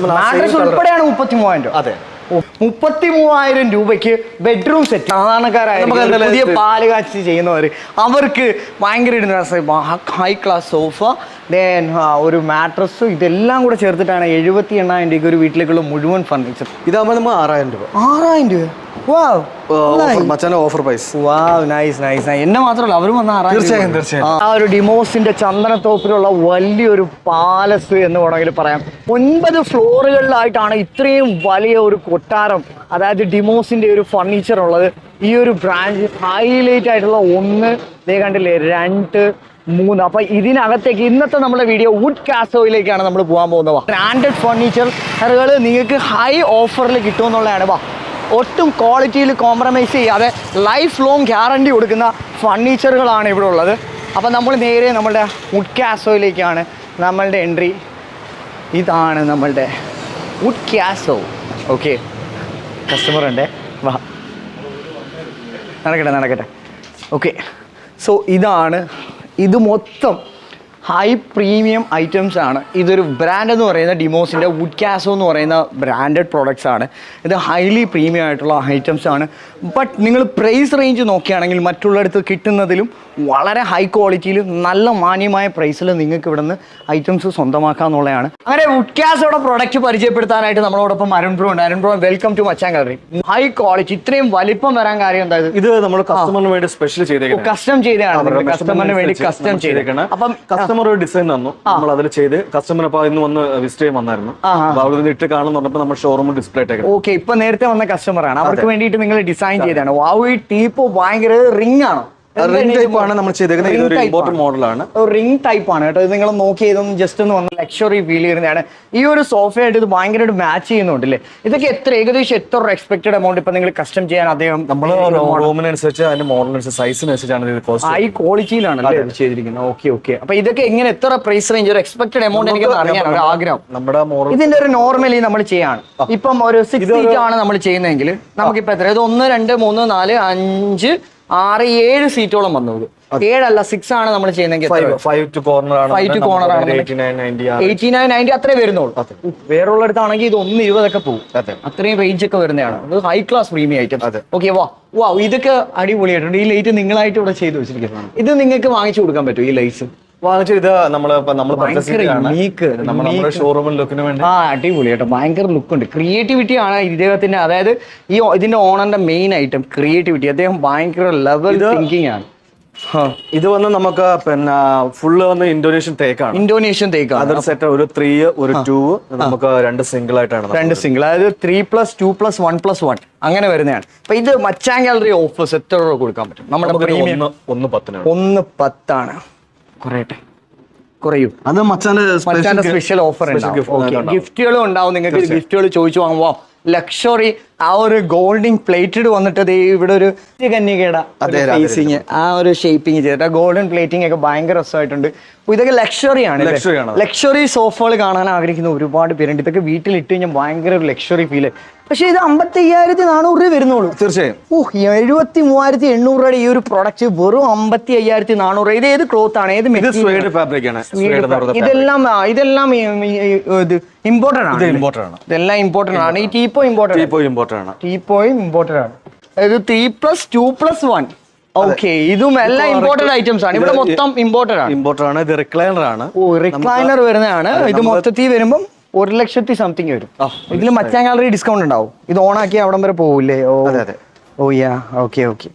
Mattress ഉൾപ്പെടെയാണ് മുപ്പത്തി മൂവായിരം രൂപ. അതെ. മുപ്പത്തി മൂവായിരം രൂപയ്ക്ക് ബെഡ്റൂം സെറ്റ് സാധാരണക്കാരായ പുതിയ പാൽ കാച്ചി ചെയ്യുന്നവർ അവർക്ക് ഭയങ്കര ഹൈ ക്ലാസ് സോഫ ദെൻ ഒരു മാട്രസ് ഇതെല്ലാം കൂടെ ചേർത്തിട്ടാണ് എഴുപത്തി എണ്ണായിരം രൂപയ്ക്ക് ഒരു വീട്ടിലേക്കുള്ള മുഴുവൻ ഫർണിച്ചർ ഇതാകുമ്പോൾ നമ്മൾ ആറായിരം രൂപ. ആറായിരം രൂപ? Offer price nice nice nice എന്നെ മാത്രമല്ല അവരും വന്ന തീർച്ചയായും, തീർച്ചയായും. ആ ഒരു ഡിമോസിന്റെ ചന്ദനത്തോപ്പിലുള്ള വലിയൊരു പാലസ് എന്ന് വേണമെങ്കിൽ പറയാം. ഒൻപത് ഫ്ലോറുകളിലായിട്ടാണ് ഇത്രയും വലിയ ഒരു കൊട്ടാരം അതായത് ഡിമോസിന്റെ ഒരു ഫർണിച്ചർ ഉള്ളത്. ഈ ഒരു ബ്രാഞ്ച് ഹൈലൈറ്റ് ആയിട്ടുള്ള ഒന്ന് ദേ കണ്ടില്ലേ? രണ്ട് മൂന്ന്. അപ്പൊ ഇതിനകത്തേക്ക് ഇന്നത്തെ നമ്മുടെ വീഡിയോ വുഡ് കാസോയിലേക്കാണ് നമ്മൾ പോകാൻ പോകുന്നത്. ബ്രാൻഡഡ് ഫർണിച്ചറുകൾ നിങ്ങൾക്ക് ഹൈ ഓഫറിൽ കിട്ടുമെന്നുള്ളതാണ് വാ. ഒട്ടും ക്വാളിറ്റിയിൽ കോംപ്രമൈസ് ചെയ്യാതെ ലൈഫ് ലോങ് ഗ്യാരണ്ടി കൊടുക്കുന്ന ഫർണിച്ചറുകളാണ് ഇവിടെ ഉള്ളത്. അപ്പോൾ നമ്മൾ നേരെ നമ്മളുടെ വുഡ് കാസോയിലേക്കാണ് നമ്മളുടെ എൻട്രി ഇതാണ് നമ്മളുടെ വുഡ് കാസോ ഓക്കെ കസ്റ്റമർ ഉണ്ടേ. വാ. നടക്കട്ടെ നടക്കട്ടെ. ഓക്കെ സോ ഇതാണ് ഇത് മൊത്തം ഹൈ പ്രീമിയം ഐറ്റംസ് ആണ്. ഇതൊരു ബ്രാൻഡ് എന്ന് പറയുന്ന ഡിമോസിന്റെ വുഡ് കാസോ എന്ന് പറയുന്ന ബ്രാൻഡഡ് പ്രോഡക്റ്റ്സ് ആണ്. ഇത് ഹൈലി പ്രീമിയം ആയിട്ടുള്ള ഐറ്റംസ് ആണ്. ബട്ട് നിങ്ങൾ പ്രൈസ് റേഞ്ച് നോക്കുകയാണെങ്കിൽ മറ്റുള്ളിടത്ത് കിട്ടുന്നതിലും വളരെ ഹൈ ക്വാളിറ്റിയിൽ നല്ല മാന്യമായ പ്രൈസിൽ നിങ്ങൾക്ക് ഇവിടെ നിന്ന് ഐറ്റംസ് സ്വന്തമാക്കാം എന്നുള്ളതാണ്. അങ്ങനെ വുഡ് കാസോടെ പ്രൊഡക്റ്റ് പരിചയപ്പെടുത്താനായിട്ട് നമ്മളോടൊപ്പം അരുൺ ബ്രോ ഉണ്ട്. Arun bro welcome to Machan gallery high quality ഇത്രയും വലിപ്പം വരാൻ കാര്യം എന്തായത് ഇത്? നമ്മൾ കസ്റ്റമറിന് വേണ്ടി സ്പെഷ്യൽ ചെയ്തേക്കുന്നത് കസ്റ്റം ചെയ്തതാണ്. കസ്റ്റമറിന് വേണ്ടി കസ്റ്റം ചെയ്തേക്കണം. അപ്പം കസ്റ്റമർ ഒരു ഡിസൈൻ തന്നു. നമ്മൾ അതിൽ ചെയ്ത് കസ്റ്റമർ അപ്പൊ ഇന്ന് വന്ന് വിസിറ്റ് ചെയ്യാൻ വന്നായിരുന്നു. അവിടെ ഇട്ട് കാണുന്ന പറഞ്ഞപ്പോ നമ്മൾ ഷോറൂമിൽ ഡിസ്പ്ലേ ആയിട്ട് ഓക്കെ ഇപ്പൊ നേരത്തെ വന്ന കസ്റ്റമർ ആണ്. അവർക്ക് വേണ്ടിയിട്ട് നിങ്ങൾ ഡിസൈൻ ചെയ്താണ് വാവ് ഈ ടീപ്പ് ഭയങ്കര റിംഗ് ആണോ. റിംഗ് ടൈപ്പ് ആണ് നമ്മൾ ചെയ്തേക്കുന്നത്. ഇതൊരു ഇമ്പോർട്ടന്റ് മോഡലാണ് റിംഗ് ടൈപ്പ് ആണ്. കേട്ടോ. ഇത് നിങ്ങൾ നോക്കി ഇതൊന്നും ജസ്റ്റ് ഒന്ന് വന്ന് ലക്ഷറി ഫീൽ ചെയ്യുന്നതാണ്. ഈ ഒരു സോഫയായിട്ട് ഇത് ഭയങ്കരമായിട്ട് മാച്ച് ചെയ്യുന്നുണ്ടല്ലേ? ഇതൊക്കെ എത്ര ഏകദേശം എത്ര എക്സ്പെക്ടഡ് എമൗണ്ട് ഇപ്പൊ നിങ്ങൾ കസ്റ്റം ചെയ്യാൻ അദ്ദേഹം നമ്മൾ റൂമിനനുസരിച്ച് അതിന്റെ മോഡലിനനുസരിച്ച് സൈസിനനുസരിച്ചാണ് ഇത് കോസ്റ്റ് ഹൈ ക്വാളിറ്റിയിലാണ് ചെയ്തിരിക്കുന്നത്. ഓക്കെ ഓക്കെ അപ്പൊ ഇതൊക്കെ എങ്ങനെ എത്ര പ്രൈസ് റേഞ്ച് ഒരു എക്സ്പെക്ടഡ് എമൗണ്ട് എനിക്ക് അറിയാൻ ഒരു ആഗ്രഹം നമ്മുടെ ഇതിന്റെ ഒരു നോർമലി നമ്മൾ ചെയ്യാണ്. ഇപ്പം ഒരു സിക്സ് ആണ് നമ്മൾ ചെയ്യുന്നതെങ്കിൽ നമുക്കിപ്പോ എത്ര? ഇത് ഒന്ന് രണ്ട് മൂന്ന് നാല് അഞ്ച് ആറ് ഏഴ് സീറ്റോളം വന്നുള്ളൂ ഏഴല്ല സിക്സ് ആണ് നമ്മൾ ചെയ്യുന്നെങ്കിൽ ഫൈവ് ടു കോർണർ ആണ്. ടു കോർണർ ആണ്. എയ്റ്റി നയൻ നയന്റി അത്രേ വരുന്നുള്ളൂ. വേറുള്ളിടത്താണെങ്കിൽ ഇത് ഒന്ന് ഇരുപതൊക്കെ പോകും. അതെ. അത്രയും റേഞ്ച് ഒക്കെ വരുന്നതാണ്. ഹൈ ക്ലാസ് പ്രീമിയം അതെ. ഓക്കെ വാ. വാ ഇതൊക്കെ അടിപൊളിയായിട്ടുണ്ട്. ഈ ലൈറ്റ് നിങ്ങളായിട്ട് ഇവിടെ ചെയ്തു വെച്ചിരിക്കുന്നത്. ഇത് നിങ്ങൾക്ക് വാങ്ങിച്ചു കൊടുക്കാൻ പറ്റും ഈ ലൈറ്റ്സ് വാങ്ങിച്ചു ഇത് നമ്മൾ നമ്മൾ നമ്മൾ നമ്മുടെ. ഷോറൂമിൽ ലുക്കിന് വേണ്ടി. ആ അടിപൊളി കേട്ടോ. ഭയങ്കര ലുക്ക് ഉണ്ട്. ക്രിയേറ്റിവിറ്റി ആണ് ഇദ്ദേഹത്തിന്റെ അതായത് ഈ ഇതിന്റെ ഓണറിന്റെ മെയിൻ ഐറ്റം ക്രിയേറ്റിവിറ്റി അദ്ദേഹം ഭയങ്കര ലെവൽ തിങ്കിങ് ആണ്. ഇത് വന്ന് നമുക്ക് പിന്നെ ഫുള്ള് വന്ന് ഇന്തോനേഷ്യൻ തേക്കാണ് ഇന്തോനേഷ്യൻ തേക്കാണ് അതൊരു സെറ്റ് ഒരു ത്രീ ഒരു ടൂ നമുക്ക് രണ്ട് സിംഗിൾ ആയിട്ടാണ് രണ്ട് സിംഗിൾ അതായത് three plus two plus one plus one അങ്ങനെ വരുന്നതാണ്. അപ്പൊ ഇത് മച്ചാൻ ഗാലറി ഓഫേഴ്സ് എത്ര രൂപ കൊടുക്കാൻ പറ്റും? നമ്മുടെ ഒന്ന് പത്താണ്. കുറയട്ടെ. കുറയും. അത് മച്ചാന്റെ സ്പെഷ്യൽ ഓഫർ ഗിഫ്റ്റുകളും ഉണ്ടാവും. നിങ്ങൾക്ക് ഗിഫ്റ്റുകൾ ചോദിച്ചു വാങ്ങുമ്പോൾ ലക്ഷറി ആ ഒരു ഗോൾഡിങ് പ്ലേറ്റഡ് വന്നിട്ട് ദേ ഇവിടെ ഒരു കന്യകയുടെ ഫേസിങ് ആ ഒരു ഷേപ്പിംഗ് ചെയ്തിട്ട് ഗോൾഡൻ പ്ലേറ്റിംഗ് ഒക്കെ ഭയങ്കര രസമായിട്ടുണ്ട്. അപ്പൊ ഇതൊക്കെ ലക്ഷറി ആണ് ലക്ഷറി സോഫകൾ കാണാൻ ആഗ്രഹിക്കുന്ന ഒരുപാട് പേരുണ്ട്. ഇതൊക്കെ വീട്ടിൽ ഇട്ട് കഴിഞ്ഞാൽ ഭയങ്കര ഒരു ലക്ഷറി ഫീൽ പക്ഷേ ഇത് അമ്പത്തി അയ്യായിരത്തി നാനൂറ് രൂപ വരുന്നുള്ളൂ. തീർച്ചയായും. ഓഹ് എഴുപത്തി മൂവായിരത്തി എണ്ണൂറ് രൂപയുടെ ഈ ഒരു പ്രൊഡക്റ്റ് വെറും അമ്പത്തി അയ്യായിരത്തി നാനൂറ് രൂപ. ഇത് ഏത് ക്ലോത്ത് ആണ്? ഏത് ഫാബ്രിക് ആണ്. ഇതെല്ലാം ഇതെല്ലാം ഇത് ഇമ്പോർട്ടഡ് ആണ് ഇമ്പോർട്ടന്റ് ആണ്. ഇതെല്ലാം ഇമ്പോർട്ടന്റ് ആണ്. ഈ ടീപ്പോ ഇമ്പോർട്ടന്റ് ടീപ്പോ ഇമ്പോർട്ടഡ് ആണ്. ടീപ്പോയും ഇമ്പോർട്ടന്റ് ആണ്. അതായത് three plus two plus one okay ഇതും എല്ലാം ഇമ്പോർട്ടഡ് ഐറ്റംസ് ആണ്. ഇവിടെ മൊത്തം ഇമ്പോർട്ടഡ് ആണ്. ഇമ്പോർട്ടഡ് ആണ്. ഇത് റിക്ലൈനർ ആണ്. ഓ റിക്ലൈനർ വരുന്നതാണ്. ഇത് മൊത്തത്തിൽ വരുമ്പം ഒരു ലക്ഷത്തി സംതിങ് വരും. ഇതിൽ മച്ചാൻ ഗാലറി ഡിസ്കൗണ്ട് ഉണ്ടാവും. ഇത് ഓൺ ആക്കി അവിടം വരെ പോവില്ലേ ഓ. അതെ, അതെ. ഓ യാ ഓക്കെ ഓക്കെ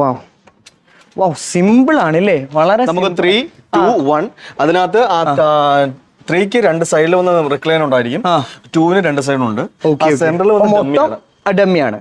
വാ വാ സിമ്പിൾ ആണ് അല്ലേ വളരെ നമുക്ക് ത്രീ ടു വൺ അതിനകത്ത് ത്രീക്ക് രണ്ട് സൈഡിൽ വന്ന് റിക്ലൈൻ ഉണ്ടായിരിക്കും. ടൂവിന് രണ്ട് സൈഡുണ്ട് സെന്ററിൽ വന്ന് ഡമ്മിയാണ്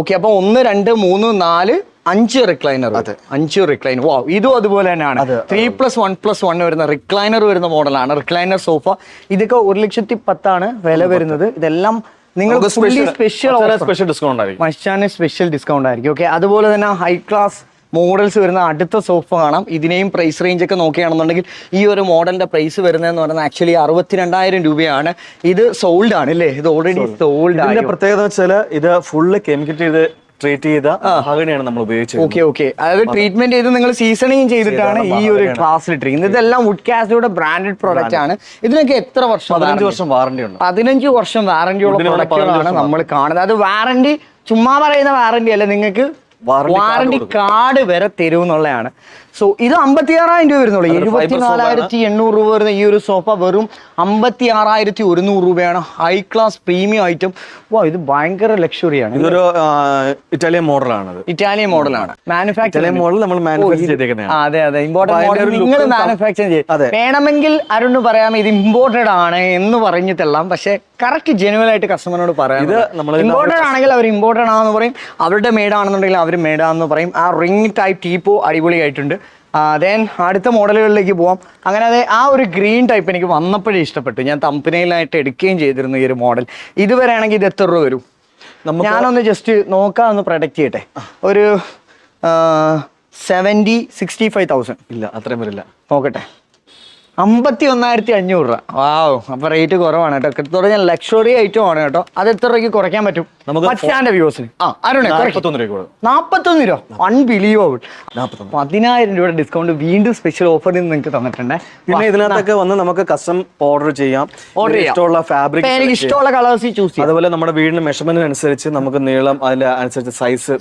ഓക്കെ അപ്പൊ ഒന്ന് രണ്ട് മൂന്ന് നാല് അഞ്ച് റിക്ലൈനർ. അഞ്ച് റിക്ലൈനർ വാ ഇതും അതുപോലെ തന്നെയാണ്. Three plus one plus one വരുന്ന റിക്ലൈനർ വരുന്ന മോഡലാണ് റിക്ലൈനർ സോഫ ഇതൊക്കെ ഒരു ലക്ഷത്തി പത്താണ് വില വരുന്നത്. ഇതെല്ലാം നിങ്ങൾ സ്പെഷ്യൽ സ്പെഷ്യൽ ഡിസ്കൗണ്ട് ആയിരിക്കും. മഷാന് സ്പെഷ്യൽ ഡിസ്കൗണ്ട് ആയിരിക്കും. ഓക്കെ അതുപോലെ തന്നെ ഹൈ ക്ലാസ് മോഡൽസ് വരുന്ന അടുത്ത സോഫ കാണാം. ഇതിനെയും പ്രൈസ് റേഞ്ച് ഒക്കെ നോക്കുകയാണെന്നുണ്ടെങ്കിൽ ഈ ഒരു മോഡലിന്റെ പ്രൈസ് വരുന്നതെന്ന് പറയുന്നത് ആക്ച്വലി അറുപത്തിരണ്ടായിരം രൂപയാണ്. ഇത് സോൾഡ് ആണ് അല്ലേ ഇത് ഓൾറെഡി സോൾഡ് ആണ് പ്രത്യേകത വെച്ചാൽ ഇത് ഫുള്ള് കെമിക്കൽ ചെയ്ത് ട്രീറ്റ് ചെയ്ത മഹാഗണിയാണ് നമ്മൾ ഉപയോഗിച്ചത് ഓക്കെ ഓക്കെ അതായത് ട്രീറ്റ്മെന്റ് ചെയ്ത് നിങ്ങൾ സീസണിങ് ചെയ്തിട്ടാണ് ഈ ഒരു ക്ലാസ്സിൽ ഇട്ടിരിക്കുന്നത് ഇതെല്ലാം വുഡ് കാസ്റ്റിലൂടെ ബ്രാൻഡഡ് പ്രോഡക്റ്റ് ആണ്. ഇതിനൊക്കെ എത്ര വർഷം പതിനഞ്ച്? വർഷം വാറണ്ടി ഉണ്ട്. പതിനഞ്ച് വർഷം വേണം പ്രൊഡക്റ്റുകളാണ് നമ്മൾ കാണുന്നത്. അത് വാറന്റി ചുമ്മാ പറയുന്ന വാറന്റി അല്ല. നിങ്ങൾക്ക് കൊടുക്കും. കാർഡ് വരെ തരും എന്നുള്ളതാണ് സോ ഇത് അമ്പത്തി ആറായിരം രൂപ വരുന്നുള്ളൂ. എഴുപത്തി നാലായിരത്തി എണ്ണൂറ് രൂപ വരുന്ന ഈ ഒരു സോഫ വെറും അമ്പത്തി ആറായിരത്തി ഒരുന്നൂറ് രൂപയാണ്. ഹൈ ക്ലാസ് പ്രീമിയം ഐറ്റം വാ ഇത് ഭയങ്കര ലക്ഷറിയാണ് ഇതൊരു ഇറ്റാലിയൻ മോഡലാണ് ഇറ്റാലിയൻ മോഡലാണ് മാനുഫാക്ചറിംഗ് മോഡൽ നമ്മൾ ചെയ്തേക്കുന്നതാണ്. അതെ അതെ. ഒരു നിങ്ങൾ മാനുഫാക്ചർ ചെയ്യും അതെ. വേണമെങ്കിൽ അരുണ് പറയാം ഇത് ഇമ്പോർട്ടഡ് ആണ് എന്ന് പറഞ്ഞു തള്ളാം പക്ഷെ കറക്റ്റ് ജെനുവൽ ആയിട്ട് കസ്റ്റമറിനോട് പറയാം ഇത് ഇമ്പോർട്ടഡ് ആണെങ്കിൽ അവർ ഇമ്പോർട്ടഡ് ആണെന്ന് പറയും. അവരുടെ മേഡാണെന്നുണ്ടെങ്കിൽ അവർ മേഡാന്ന് പറയും. ആ റിംഗ് ടൈപ്പ് ടീപ്പോ അടിപൊളിയായിട്ടുണ്ട്. ദെൻ അടുത്ത മോഡലുകളിലേക്ക് പോവാം. അങ്ങനെ അതെ ആ ഒരു ഗ്രീൻ ടൈപ്പ് എനിക്ക് വന്നപ്പോഴേ ഇഷ്ടപ്പെട്ടു. ഞാൻ തമ്പനയിലായിട്ട് എടുക്കുകയും ചെയ്തിരുന്നു ഈ ഒരു മോഡൽ ഇതുവരെ ആണെങ്കിൽ ഇത് എത്ര രൂപ വരും? ഞാനൊന്ന് ജസ്റ്റ് നോക്കാം ഒന്ന് പ്രൊഡക്റ്റ് ചെയ്യട്ടെ ഒരു സെവന്റി സിക്സ്റ്റി ഫൈവ് തൗസൻഡ് ഇല്ല അത്രയും വരില്ല. നോക്കട്ടെ. അമ്പത്തി ഒന്നായിരത്തി അഞ്ഞൂറ് രൂപ. വാവ്. അപ്പൊ റേറ്റ് കുറവാണ് കേട്ടോ. കൃത്യത്തോടെ ഞാൻ ലക്ഷറി ഐറ്റം ആണ് കേട്ടോ. അത് എത്ര രൂപയ്ക്ക് കുറയ്ക്കാൻ പറ്റും? മച്ചാന്റെ വ്യൂസിന് ആ അരുണേ നാപ്പത്തൊന്ന് രൂപ. അൺബിലീവബിൾ പതിനായിരം രൂപയുടെ ഡിസ്കൗണ്ട് വീണ്ടും സ്പെഷ്യൽ ഓഫറിൽ നിന്ന് നിങ്ങൾക്ക് തന്നിട്ടുണ്ട്. പിന്നെ ഇതിനകത്തൊക്കെ വന്ന് നമുക്ക് കസ്റ്റം ഓർഡർ ചെയ്യാം. ഓർഡർ ഇഷ്ടമുള്ള ഫാബ്രിക് എനിക്ക് ഇഷ്ടമുള്ള കളേഴ്സ് ചൂസ് ചെയ്യാം. അതുപോലെ നമ്മുടെ വീടിന് മെഷർമെന്റിന് അനുസരിച്ച് നമുക്ക് നീളം അതിന്റെ അനുസരിച്ച് സൈസ്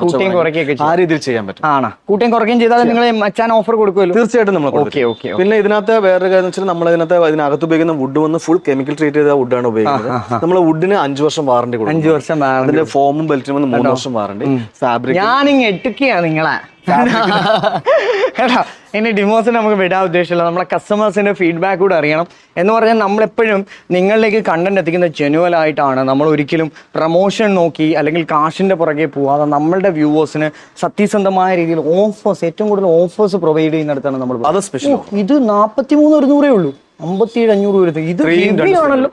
കൂട്ടുകയും കുറയ്ക്കുകയൊക്കെ ആ രീതിയിൽ ചെയ്യാൻ പറ്റും. ആണോ? കൂട്ടിയും കുറയ്ക്കുകയും ചെയ്താൽ നിങ്ങൾ മച്ചാൻ ഓഫർ കൊടുക്കുമല്ലോ? തീർച്ചയായിട്ടും നമ്മൾ ഓക്കെ ഓക്കെ. പിന്നെ ഇതിനകത്ത് വേറൊരു കാര്യം വെച്ചാൽ നമ്മൾ ഇതിനകത്ത് ഇതിനകത്ത് ഉപയോഗിക്കുന്ന വുഡ് വന്ന് ഫുൾ കെമിക്കൽ ട്രീറ്റ് ചെയ്ത വുഡാണ് ഉപയോഗിക്കുന്നത്. നമ്മൾ വുഡിന് അഞ്ചു വർഷം വാറണ്ടി കൊടുക്കും. അഞ്ചു വർഷം അതിന്റെ ഫോമും ബെൽറ്റും വന്ന് മൂന്ന് വർഷം വാറണ്ടി ഫാബ്രിക് ഞാൻ ഇങ്ങനെ എട്ടുകയാണ് നിങ്ങളെ. കേട്ടോ ഇനി ഡിമോസിന് നമുക്ക് വിടാൻ ഉദ്ദേശമില്ല നമ്മളെ കസ്റ്റമേഴ്സിന്റെ ഫീഡ്ബാക്ക് കൂടെ അറിയണം. എന്ന് പറഞ്ഞാൽ നമ്മളെപ്പോഴും നിങ്ങളിലേക്ക് കണ്ടന്റ് എത്തിക്കുന്ന ജെനുവൽ ആയിട്ടാണ്. നമ്മൾ ഒരിക്കലും പ്രൊമോഷൻ നോക്കി അല്ലെങ്കിൽ കാശിന്റെ പുറകെ പോവാതെ നമ്മളുടെ വ്യൂവേഴ്സിന് സത്യസന്ധമായ രീതിയിൽ ഓഫേഴ്സ് ഏറ്റവും കൂടുതൽ ഓഫേഴ്സ് പ്രൊവൈഡ് ചെയ്യുന്നിടത്താണ് നമ്മൾ അത് സ്പെഷ്യൽ ഇത് നാൽപ്പത്തി മൂന്ന് ഒരുന്നൂറേ ഉള്ളൂ. അമ്പത്തിയേഴ് അഞ്ഞൂറ് വരുന്നത് ഇത് ഹെവി ആണല്ലോ.